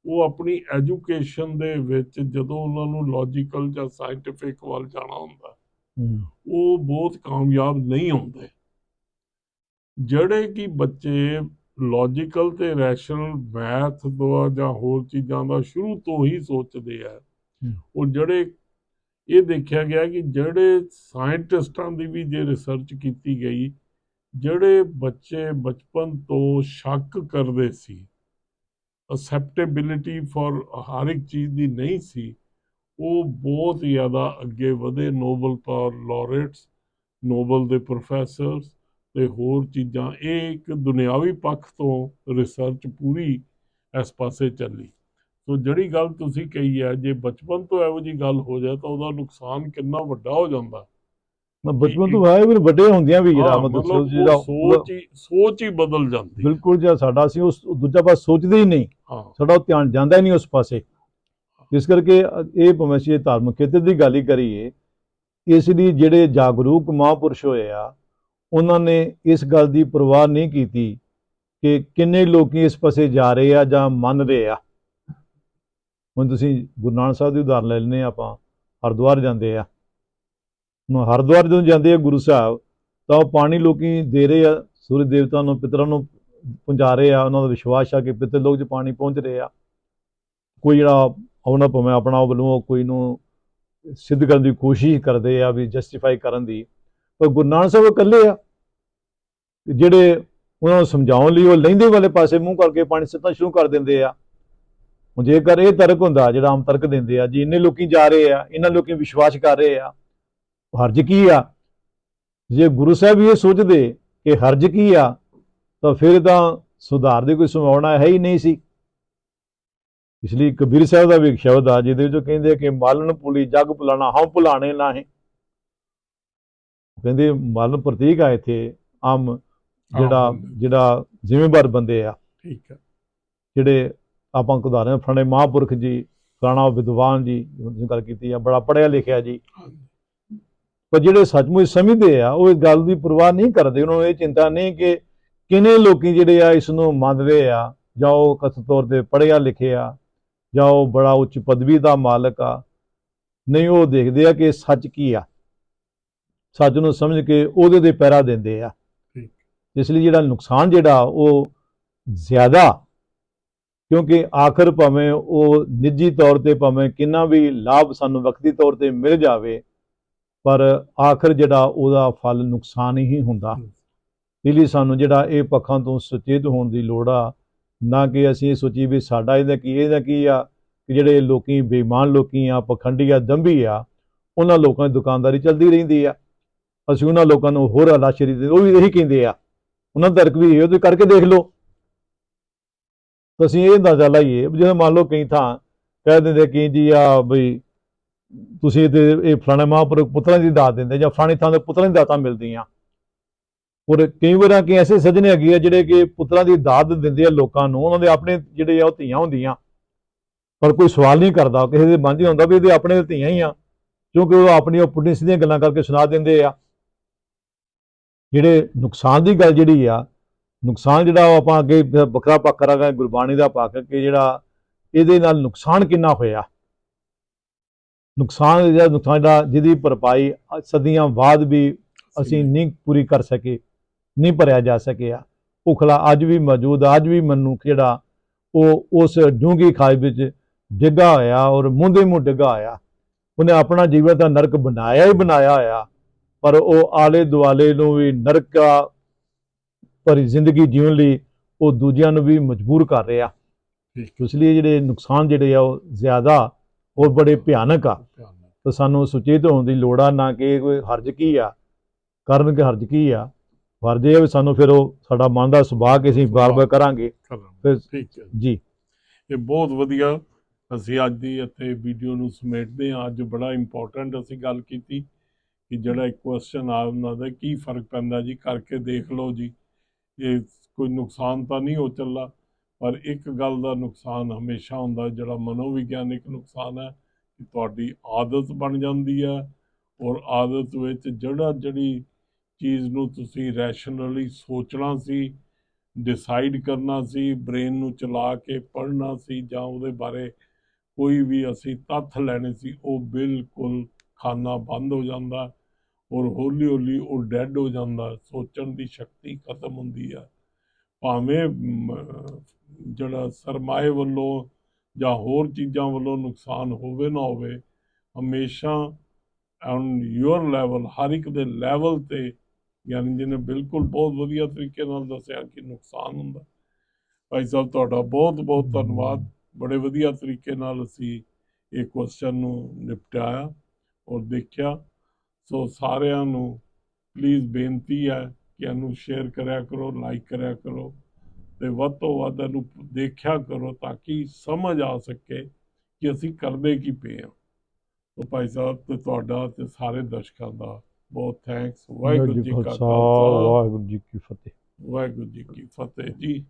ਉਹ ਆਪਣੀ ਐਜੂਕੇਸ਼ਨ ਦੇ ਵਿੱਚ ਜਦੋਂ ਉਹਨਾਂ ਨੂੰ ਲੌਜੀਕਲ ਜਾਂ ਸਾਇੰਟੀਫਿਕ ਵੱਲ ਜਾਣਾ ਹੁੰਦਾ ਉਹ ਬਹੁਤ ਕਾਮਯਾਬ ਨਹੀਂ ਹੁੰਦੇ। ਜਿਹੜੇ ਕਿ ਬੱਚੇ ਲੌਜੀਕਲ ਤੇ ਰੈਸ਼ਨਲ ਮੈਥ ਦਾ ਜਾਂ ਹੋਰ ਚੀਜ਼ਾਂ ਦਾ ਸ਼ੁਰੂ ਤੋਂ ਹੀ ਸੋਚਦੇ ਆ। ਉਹ ਜਿਹੜੇ ਇਹ ਦੇਖਿਆ ਗਿਆ ਕਿ ਜਿਹੜੇ ਸਾਇੰਟਿਸਟਾਂ ਦੀ ਵੀ ਜੇ ਰਿਸਰਚ ਕੀਤੀ ਗਈ, ਜਿਹੜੇ ਬੱਚੇ ਬਚਪਨ ਤੋਂ ਸ਼ੱਕ ਕਰਦੇ ਸੀ ਅਸੈਪਟੇਬਿਲਿਟੀ ਫॉर ਹਰ ਇੱਕ ਚੀਜ਼ ਦੀ ਨਹੀਂ ਸੀ, ਉਹ ਬਹੁਤ ਜ਼ਿਆਦਾ ਅੱਗੇ ਵਧੇ ਨੋਬਲ ਪਾਵਰ ਲੋਰੇਟਸ ਨੋਬਲ ਦੇ ਪ੍ਰੋਫੈਸਰਸ ਤੇ ਹੋਰ ਚੀਜ਼ਾਂ, ਇਹ ਇੱਕ ਦੁਨਿਆਵੀ ਪੱਖ ਤੋਂ ਰਿਸਰਚ ਪੂਰੀ ਇਸ ਪਾਸੇ ਚੱਲੀ। ਸੋ ਜਿਹੜੀ ਗੱਲ ਤੁਸੀਂ ਕਹੀ ਹੈ ਜੇ ਬਚਪਨ ਤੋਂ ਇਹੋ ਜੀ ਗੱਲ ਹੋ ਜਾਏ ਤਾਂ ਉਹਦਾ ਨੁਕਸਾਨ ਕਿੰਨਾ ਵੱਡਾ ਹੋ ਜਾਂਦਾ। ਨਾ ਬਚਪਨ ਤੋਂ ਆਏ ਵੀ ਵੱਡੇ ਹੁੰਦਿਆਂ ਵੀ ਜਿਹੜਾ ਮਤਲਬ ਜਿਹੜਾ ਸੋਚ ਹੀ ਸੋਚ ਹੀ ਬਦਲ ਜਾਂਦੀ। ਬਿਲਕੁਲ ਜਿਹੜਾ ਸਾਡਾ ਸੀ ਉਸ ਦੂਜਾ ਪਾਸ ਸੋਚਦੇ ਹੀ ਨਹੀਂ। ਸਾਡਾ ਉਹ ਧਿਆਨ ਜਾਂਦਾ ਹੀ ਨਹੀਂ ਉਸ ਪਾਸੇ। ਇਸ ਕਰਕੇ ਇਹ ਭਾਵੇਂ ਅਸੀਂ ਇਹ ਧਾਰਮਿਕ ਖੇਤਰ ਦੀ ਗੱਲ ਹੀ ਕਰੀਏ ਇਸ ਲਈ ਜਿਹੜੇ ਜਾਗਰੂਕ ਮਹਾਂਪੁਰਸ਼ ਹੋਏ ਆ ਉਹਨਾਂ ਨੇ ਇਸ ਗੱਲ ਦੀ ਪਰਵਾਹ ਨਹੀਂ ਕੀਤੀ ਕਿ ਕਿੰਨੇ ਲੋਕੀ ਇਸ ਪਾਸੇ ਜਾ ਰਹੇ ਆ ਜਾਂ ਮੰਨ ਰਹੇ ਆ। ਹੁਣ ਤੁਸੀਂ ਗੁਰੂ ਨਾਨਕ ਸਾਹਿਬ ਦੀ ਉਦਾਹਰਨ ਲੈ ਲੈਂਦੇ ਹਾਂ, ਆਪਾਂ ਹਰਿਦੁਆਰ ਜਾਂਦੇ ਆ। ਹੁਣ ਹਰਿਦੁਆਰ ਜਦੋਂ ਜਾਂਦੇ ਆ ਗੁਰੂ ਸਾਹਿਬ, ਤਾਂ ਉਹ ਪਾਣੀ ਲੋਕੀ ਦੇ ਰਹੇ ਆ, ਸੂਰਜ ਦੇਵਤਾ ਨੂੰ, ਪਿਤਰਾਂ ਨੂੰ ਪਹੁੰਚਾ ਰਹੇ ਆ, ਉਹਨਾਂ ਦਾ ਵਿਸ਼ਵਾਸ ਆ ਕਿ ਪਿੱਤਰ ਲੋਕ 'ਚ ਪਾਣੀ ਪਹੁੰਚ ਰਹੇ ਆ। ਕੋਈ ਜਿਹੜਾ ਉਹਨਾਂ ਭਾਵੇਂ ਆਪਣਾ ਵੱਲੋਂ ਕੋਈ ਨੂੰ ਸਿੱਧ ਕਰਨ ਦੀ ਕੋਸ਼ਿਸ਼ ਕਰਦੇ ਆ, ਵੀ ਜਸਟੀਫਾਈ ਕਰਨ ਦੀ, ਪਰ ਗੁਰੂ ਨਾਨਕ ਸਾਹਿਬ ਉਹ ਇਕੱਲੇ ਆ। ਜਿਹੜੇ ਉਹਨਾਂ ਨੂੰ ਸਮਝਾਉਣ ਲਈ ਉਹ ਲਹਿੰਦੇ ਵਾਲੇ ਪਾਸੇ ਮੂੰਹ ਕਰਕੇ ਪਾਣੀ ਸਿੱਟਣਾ ਸ਼ੁਰੂ ਕਰ ਦਿੰਦੇ ਆ। ਹੁਣ ਜੇਕਰ ਇਹ ਤਰਕ ਹੁੰਦਾ ਜਿਹੜਾ ਆਮ ਤਰਕ ਦਿੰਦੇ ਆ ਜੀ ਇੰਨੇ ਲੋਕੀ ਜਾ ਰਹੇ ਆ ਇਹਨਾਂ ਲੋਕੀ ਵਿਸ਼ਵਾਸ ਕਰ ਰਹੇ ਆ ਹਰਜ ਕੀ ਆ? ਜੇ ਗੁਰੂ ਸਾਹਿਬ ਇਹ ਸੋਚਦੇ ਕਿ ਹਰਜ ਕੀ ਆ ਤਾਂ ਫਿਰ ਤਾਂ ਸੁਧਾਰ ਦੀ ਕੋਈ ਸੰਭਾਵਨਾ ਹੈ ਹੀ ਨਹੀਂ ਸੀ। ਇਸ ਲਈ ਕਬੀਰ ਸਾਹਿਬ ਦਾ ਵੀ ਇੱਕ ਸ਼ਬਦ ਆ ਜਿਹਦੇ ਵਿੱਚ ਕਹਿੰਦੇ ਕਿ ਮਾਲਨ ਪੁਲੀ ਜਗ ਭੁਲਾਣਾ ਹਉ ਭੁਲਾਣੇ ਨਾਹੀਂ ਕਹਿੰਦੇ ਮਾਲਨ ਪ੍ਰਤੀਕ ਆ ਇੱਥੇ ਆਮ ਜਿਹੜਾ। ਜਿਹੜਾ ਜ਼ਿੰਮੇਵਾਰ ਬੰਦੇ ਆ। ਠੀਕ ਹੈ ਜਿਹੜੇ ਆਪਾਂ ਉਦਾਹਰਨ ਫੜੇ ਮਹਾਂਪੁਰਖ ਜੀ ਫਲਾਣਾ ਵਿਦਵਾਨ ਜੀ ਜਿਵੇਂ ਗੱਲ ਕੀਤੀ ਆ ਬੜਾ ਪੜਿਆ ਲਿਖਿਆ ਜੀ। ਪਰ ਜਿਹੜੇ ਸੱਚਮੁੱਚ ਸਮਝਦੇ ਆ ਉਹ ਇਸ ਗੱਲ ਦੀ ਪਰਵਾਹ ਨਹੀਂ ਕਰਦੇ। ਉਹਨਾਂ ਨੂੰ ਇਹ ਚਿੰਤਾ ਨਹੀਂ ਕਿ ਕਿੰਨੇ ਲੋਕੀ ਜਿਹੜੇ ਆ ਇਸ ਨੂੰ ਮੰਨਦੇ ਆ ਜਾਂ ਉਹ ਕਥਿਤ ਤੌਰ ਤੇ ਪੜਿਆ ਲਿਖਿਆ ਜਾਂ ਉਹ ਬੜਾ ਉੱਚ ਪਦਵੀ ਦਾ ਮਾਲਕ ਆ। ਨਹੀਂ ਉਹ ਦੇਖਦੇ ਆ ਕਿ ਸੱਚ ਕੀ ਆ। ਸੱਚ ਨੂੰ ਸਮਝ ਕੇ ਉਹਦੇ ਦੇ ਪੈਰਾ ਦਿੰਦੇ ਆ। ਇਸ ਲਈ ਜਿਹੜਾ ਨੁਕਸਾਨ ਜਿਹੜਾ ਉਹ ਜ਼ਿਆਦਾ ਕਿਉਂਕਿ ਆਖਰ ਭਾਵੇਂ ਉਹ ਨਿੱਜੀ ਤੌਰ ਤੇ ਭਾਵੇਂ ਕਿੰਨਾ ਵੀ ਲਾਭ ਸਾਨੂੰ ਵਕਤੀ ਤੌਰ ਤੇ ਮਿਲ ਜਾਵੇ ਪਰ ਆਖਰ ਜਿਹੜਾ ਉਹਦਾ ਫਲ ਨੁਕਸਾਨ ਹੀ ਹੁੰਦਾ। ਲਈ ਸਾਨੂੰ ਜਿਹੜਾ ਇਹ ਪੱਖਾਂ ਤੋਂ ਸੁਚੇਤ ਹੋਣ ਦੀ ਲੋੜ ਆ ਨਾ ਕਿ ਅਸੀਂ ਇਹ ਸੋਚੀ ਵੀ ਸਾਡਾ ਇਹਦਾ ਕੀ ਇਹਦਾ ਕੀ ਆ ਕਿ ਜਿਹੜੇ ਲੋਕੀ ਬੇਈਮਾਨ ਲੋਕੀ ਆ ਪਖੰਡੀ ਆ ਦੰਭੀ ਆ ਉਹਨਾਂ ਲੋਕਾਂ ਦੀ ਦੁਕਾਨਦਾਰੀ ਚੱਲਦੀ ਰਹਿੰਦੀ ਆ। ਅਸੀਂ ਉਹਨਾਂ ਲੋਕਾਂ ਨੂੰ ਹੋਰ ਅਲਾਸ਼ਰੀ ਦੇ ਉਹ ਵੀ ਇਹੀ ਕਹਿੰਦੇ ਆ। ਉਹਨਾਂ ਦਾ ਤਰਕ ਵੀ ਇਹ ਉਹਦੇ ਕਰਕੇ ਦੇਖ ਲਓ। ਤਾਂ ਅਸੀਂ ਇਹ ਅੰਦਾਜ਼ਾ ਲਾਈਏ ਵੀ ਜਿਵੇਂ ਮੰਨ ਲਓ ਕਈ ਥਾਂ ਕਹਿ ਦਿੰਦੇ ਕਿ ਜੀ ਆ ਬਈ ਤੁਸੀਂ ਤੇ ਇਹ ਫਲਾਣੇ ਮਹਾਂਪੁਰਖ ਪੁੱਤਰਾਂ ਦੀ ਦਾਤ ਦਿੰਦੇ ਜਾਂ ਫਲਾਣੀ ਥਾਂ ਦੇ ਪੁੱਤਰਾਂ ਦੀ ਦਾਤਾਂ ਮਿਲਦੀਆਂ। ਔਰ ਕਈ ਵਾਰਾਂ ਕਿ ਐਸੇ ਸੱਜਣੇ ਹੈਗੇ ਆ ਜਿਹੜੇ ਕਿ ਪੁੱਤਰਾਂ ਦੀ ਦਾਤ ਦਿੰਦੇ ਆ ਲੋਕਾਂ ਨੂੰ, ਉਹਨਾਂ ਦੇ ਆਪਣੇ ਜਿਹੜੇ ਆ ਉਹ ਧੀਆਂ ਹੁੰਦੀਆਂ। ਪਰ ਕੋਈ ਸਵਾਲ ਨਹੀਂ ਕਰਦਾ ਕਿਸੇ ਦੇ ਮਨ 'ਚ ਹੁੰਦਾ ਵੀ ਇਹਦੇ ਆਪਣੇ ਧੀਆਂ ਹੀ ਆ, ਕਿਉਂਕਿ ਉਹ ਆਪਣੀਆਂ ਪੁੱਠੀਆਂ ਸਿੱਧੀਆਂ ਗੱਲਾਂ ਕਰਕੇ ਸੁਣਾ ਦਿੰਦੇ ਆ। ਜਿਹੜੇ ਨੁਕਸਾਨ ਦੀ ਗੱਲ ਜਿਹੜੀ ਆ ਨੁਕਸਾਨ ਜਿਹੜਾ ਉਹ ਆਪਾਂ ਅੱਗੇ ਵੱਖਰਾ ਪੱਖ ਕਰਾਂਗੇ ਗੁਰਬਾਣੀ ਦਾ ਪੱਖ ਕਿ ਜਿਹੜਾ ਇਹਦੇ ਨਾਲ ਨੁਕਸਾਨ ਕਿੰਨਾ ਹੋਇਆ। ਨੁਕਸਾਨ ਜਿਹੜਾ ਨੁਕਸਾਨ ਦਾ ਜਿਹਦੀ ਭਰਪਾਈ ਸਦੀਆਂ ਬਾਅਦ ਵੀ ਅਸੀਂ ਨਹੀਂ ਪੂਰੀ ਕਰ ਸਕੇ ਨਹੀਂ ਭਰਿਆ ਜਾ ਸਕਿਆ। ਉਹ ਖਲਾ ਅੱਜ ਵੀ ਮੌਜੂਦ ਆ ਅੱਜ ਵੀ ਮਨੁੱਖ ਜਿਹੜਾ ਉਹ ਉਸ ਡੂੰਘੀ ਖਾਈ ਵਿੱਚ ਡਿੱਗਾ ਹੋਇਆ ਔਰ ਮੁੰਦੇ ਮੂੰਹ ਡਿੱਗਾ ਹੋਇਆ। ਉਹਨੇ ਆਪਣਾ ਜੀਵਨ ਦਾ ਨਰਕ ਬਣਾਇਆ ਹੀ ਬਣਾਇਆ ਹੋਇਆ ਪਰ ਉਹ ਆਲੇ ਦੁਆਲੇ ਨੂੰ ਵੀ ਨਰਕਾ ਭਰੀ ਜ਼ਿੰਦਗੀ ਜੀਉਣ ਲਈ ਉਹ ਦੂਜਿਆਂ ਨੂੰ ਵੀ ਮਜਬੂਰ ਕਰ ਰਿਹਾ। ਇਸ ਲਈ ਜਿਹੜੇ ਨੁਕਸਾਨ ਜਿਹੜੇ ਆ ਉਹ ਜ਼ਿਆਦਾ ਔਰ ਬੜੇ ਭਿਆਨਕ ਆ। ਤਾਂ ਸਾਨੂੰ ਸੁਚੇਤ ਹੋਣ ਦੀ ਲੋੜ ਆ ਨਾ ਕਿ ਕੋਈ ਹਰਜ ਕੀ ਆ ਕਰਨ ਕਿ ਹਰਜ ਕੀ ਆ। ਫਰਜ਼ ਇਹ ਆ ਵੀ ਸਾਨੂੰ ਫਿਰ ਉਹ ਸਾਡਾ ਮਨ ਦਾ ਸੁਭਾਅ ਕਿ ਅਸੀਂ ਬਾਰ-ਬਾਰ ਕਰਾਂਗੇ। ਫਿਰ ਠੀਕ ਹੈ। ਜੀ। ਇਹ ਬਹੁਤ ਵਧੀਆ ਅਸੀਂ ਅੱਜ ਦੀ ਇੱਥੇ ਵੀਡੀਓ ਨੂੰ ਸਮੇਟਦੇ ਹਾਂ। ਅੱਜ ਬੜਾ ਇੰਪੋਰਟੈਂਟ ਅਸੀਂ ਗੱਲ ਕੀਤੀ ਕਿ ਜਿਹੜਾ ਇੱਕ ਕੁਐਸਚਨ ਆ ਉਹਨਾਂ ਦਾ ਕੀ ਫ਼ਰਕ ਪੈਂਦਾ ਜੀ? ਕਰਕੇ ਦੇਖ ਲਓ ਜੀ। ਇਹ ਕੋਈ ਨੁਕਸਾਨ ਤਾਂ ਨਹੀਂ ਹੋ ਚੱਲਾ, ਪਰ ਇੱਕ ਗੱਲ ਦਾ ਨੁਕਸਾਨ ਹਮੇਸ਼ਾ ਹੁੰਦਾ, ਜਿਹੜਾ ਮਨੋਵਿਗਿਆਨਿਕ ਨੁਕਸਾਨ ਹੈ, ਕਿ ਤੁਹਾਡੀ ਆਦਤ ਬਣ ਜਾਂਦੀ ਹੈ ਔਰ ਆਦਤ ਵਿੱਚ ਜਿਹੜਾ ਜਿਹੜੀ ਚੀਜ਼ ਨੂੰ ਤੁਸੀਂ ਰੈਸ਼ਨਲੀ ਸੋਚਣਾ ਸੀ, ਡਿਸਾਈਡ ਕਰਨਾ ਸੀ, ਬ੍ਰੇਨ ਨੂੰ ਚਲਾ ਕੇ ਪੜ੍ਹਨਾ ਸੀ ਜਾਂ ਉਹਦੇ ਬਾਰੇ ਕੋਈ ਵੀ ਅਸੀਂ ਤੱਥ ਲੈਣੇ ਸੀ, ਉਹ ਬਿਲਕੁਲ ਖਾਨਾ ਬੰਦ ਹੋ ਜਾਂਦਾ। ਔਰ ਹੌਲੀ ਹੌਲੀ ਉਹ ਡੈੱਡ ਹੋ ਜਾਂਦਾ, ਸੋਚਣ ਦੀ ਸ਼ਕਤੀ ਖਤਮ ਹੁੰਦੀ ਆ। ਭਾਵੇਂ ਜਿਹੜਾ ਸਰਮਾਏ ਵੱਲੋਂ ਜਾਂ ਹੋਰ ਚੀਜ਼ਾਂ ਵੱਲੋਂ ਨੁਕਸਾਨ ਹੋਵੇ ਨਾ ਹੋਵੇ, ਹਮੇਸ਼ਾ ਔਨ ਯੂਰ ਲੈਵਲ ਹਰ ਇੱਕ ਦੇ ਲੈਵਲ ਤੇ, ਯਾਨੀ ਜਿਹਨੇ ਬਿਲਕੁਲ ਬਹੁਤ ਵਧੀਆ ਤਰੀਕੇ ਨਾਲ ਦੱਸਿਆ ਕਿ ਨੁਕਸਾਨ ਹੁੰਦਾ। ਭਾਈ ਸਾਹਿਬ, ਤੁਹਾਡਾ ਬਹੁਤ ਬਹੁਤ ਧੰਨਵਾਦ। ਬੜੇ ਵਧੀਆ ਤਰੀਕੇ ਨਾਲ ਅਸੀਂ ਇਹ ਕੁਐਸਚਨ ਨੂੰ ਨਿਪਟਾਇਆ ਔਰ ਦੇਖਿਆ। ਸੋ ਸਾਰਿਆਂ ਨੂੰ ਪਲੀਜ਼ ਬੇਨਤੀ ਹੈ ਕਿ ਇਹਨੂੰ ਸ਼ੇਅਰ ਕਰਿਆ ਕਰੋ ਲਾਈਕ ਕਰਿਆ ਕਰੋ ਤੇ ਵੱਧ ਤੋਂ ਵੱਧ ਇਹਨੂੰ ਦੇਖਿਆ ਕਰੋ ਤਾਂ ਕਿ ਸਮਝ ਆ ਸਕੇ ਕਿ ਅਸੀਂ ਕਰਦੇ ਕੀ ਪਏ ਹਾਂ। ਸੋ ਭਾਈ ਸਾਹਿਬ ਤੇ ਤੁਹਾਡਾ ਤੇ ਸਾਰੇ ਦਰਸ਼ਕਾਂ ਦਾ ਬਹੁਤ ਥੈਂਕਸ ਵਾਹਿਗੁਰੂ ਜੀ ਕਾ ਖਾਲਸਾ ਵਾਹਿਗੁਰੂ ਜੀ ਕੀ ਫਤਿਹ। ਵਾਹਿਗੁਰੂ ਜੀ ਕੀ ਫਤਿਹ ਜੀ।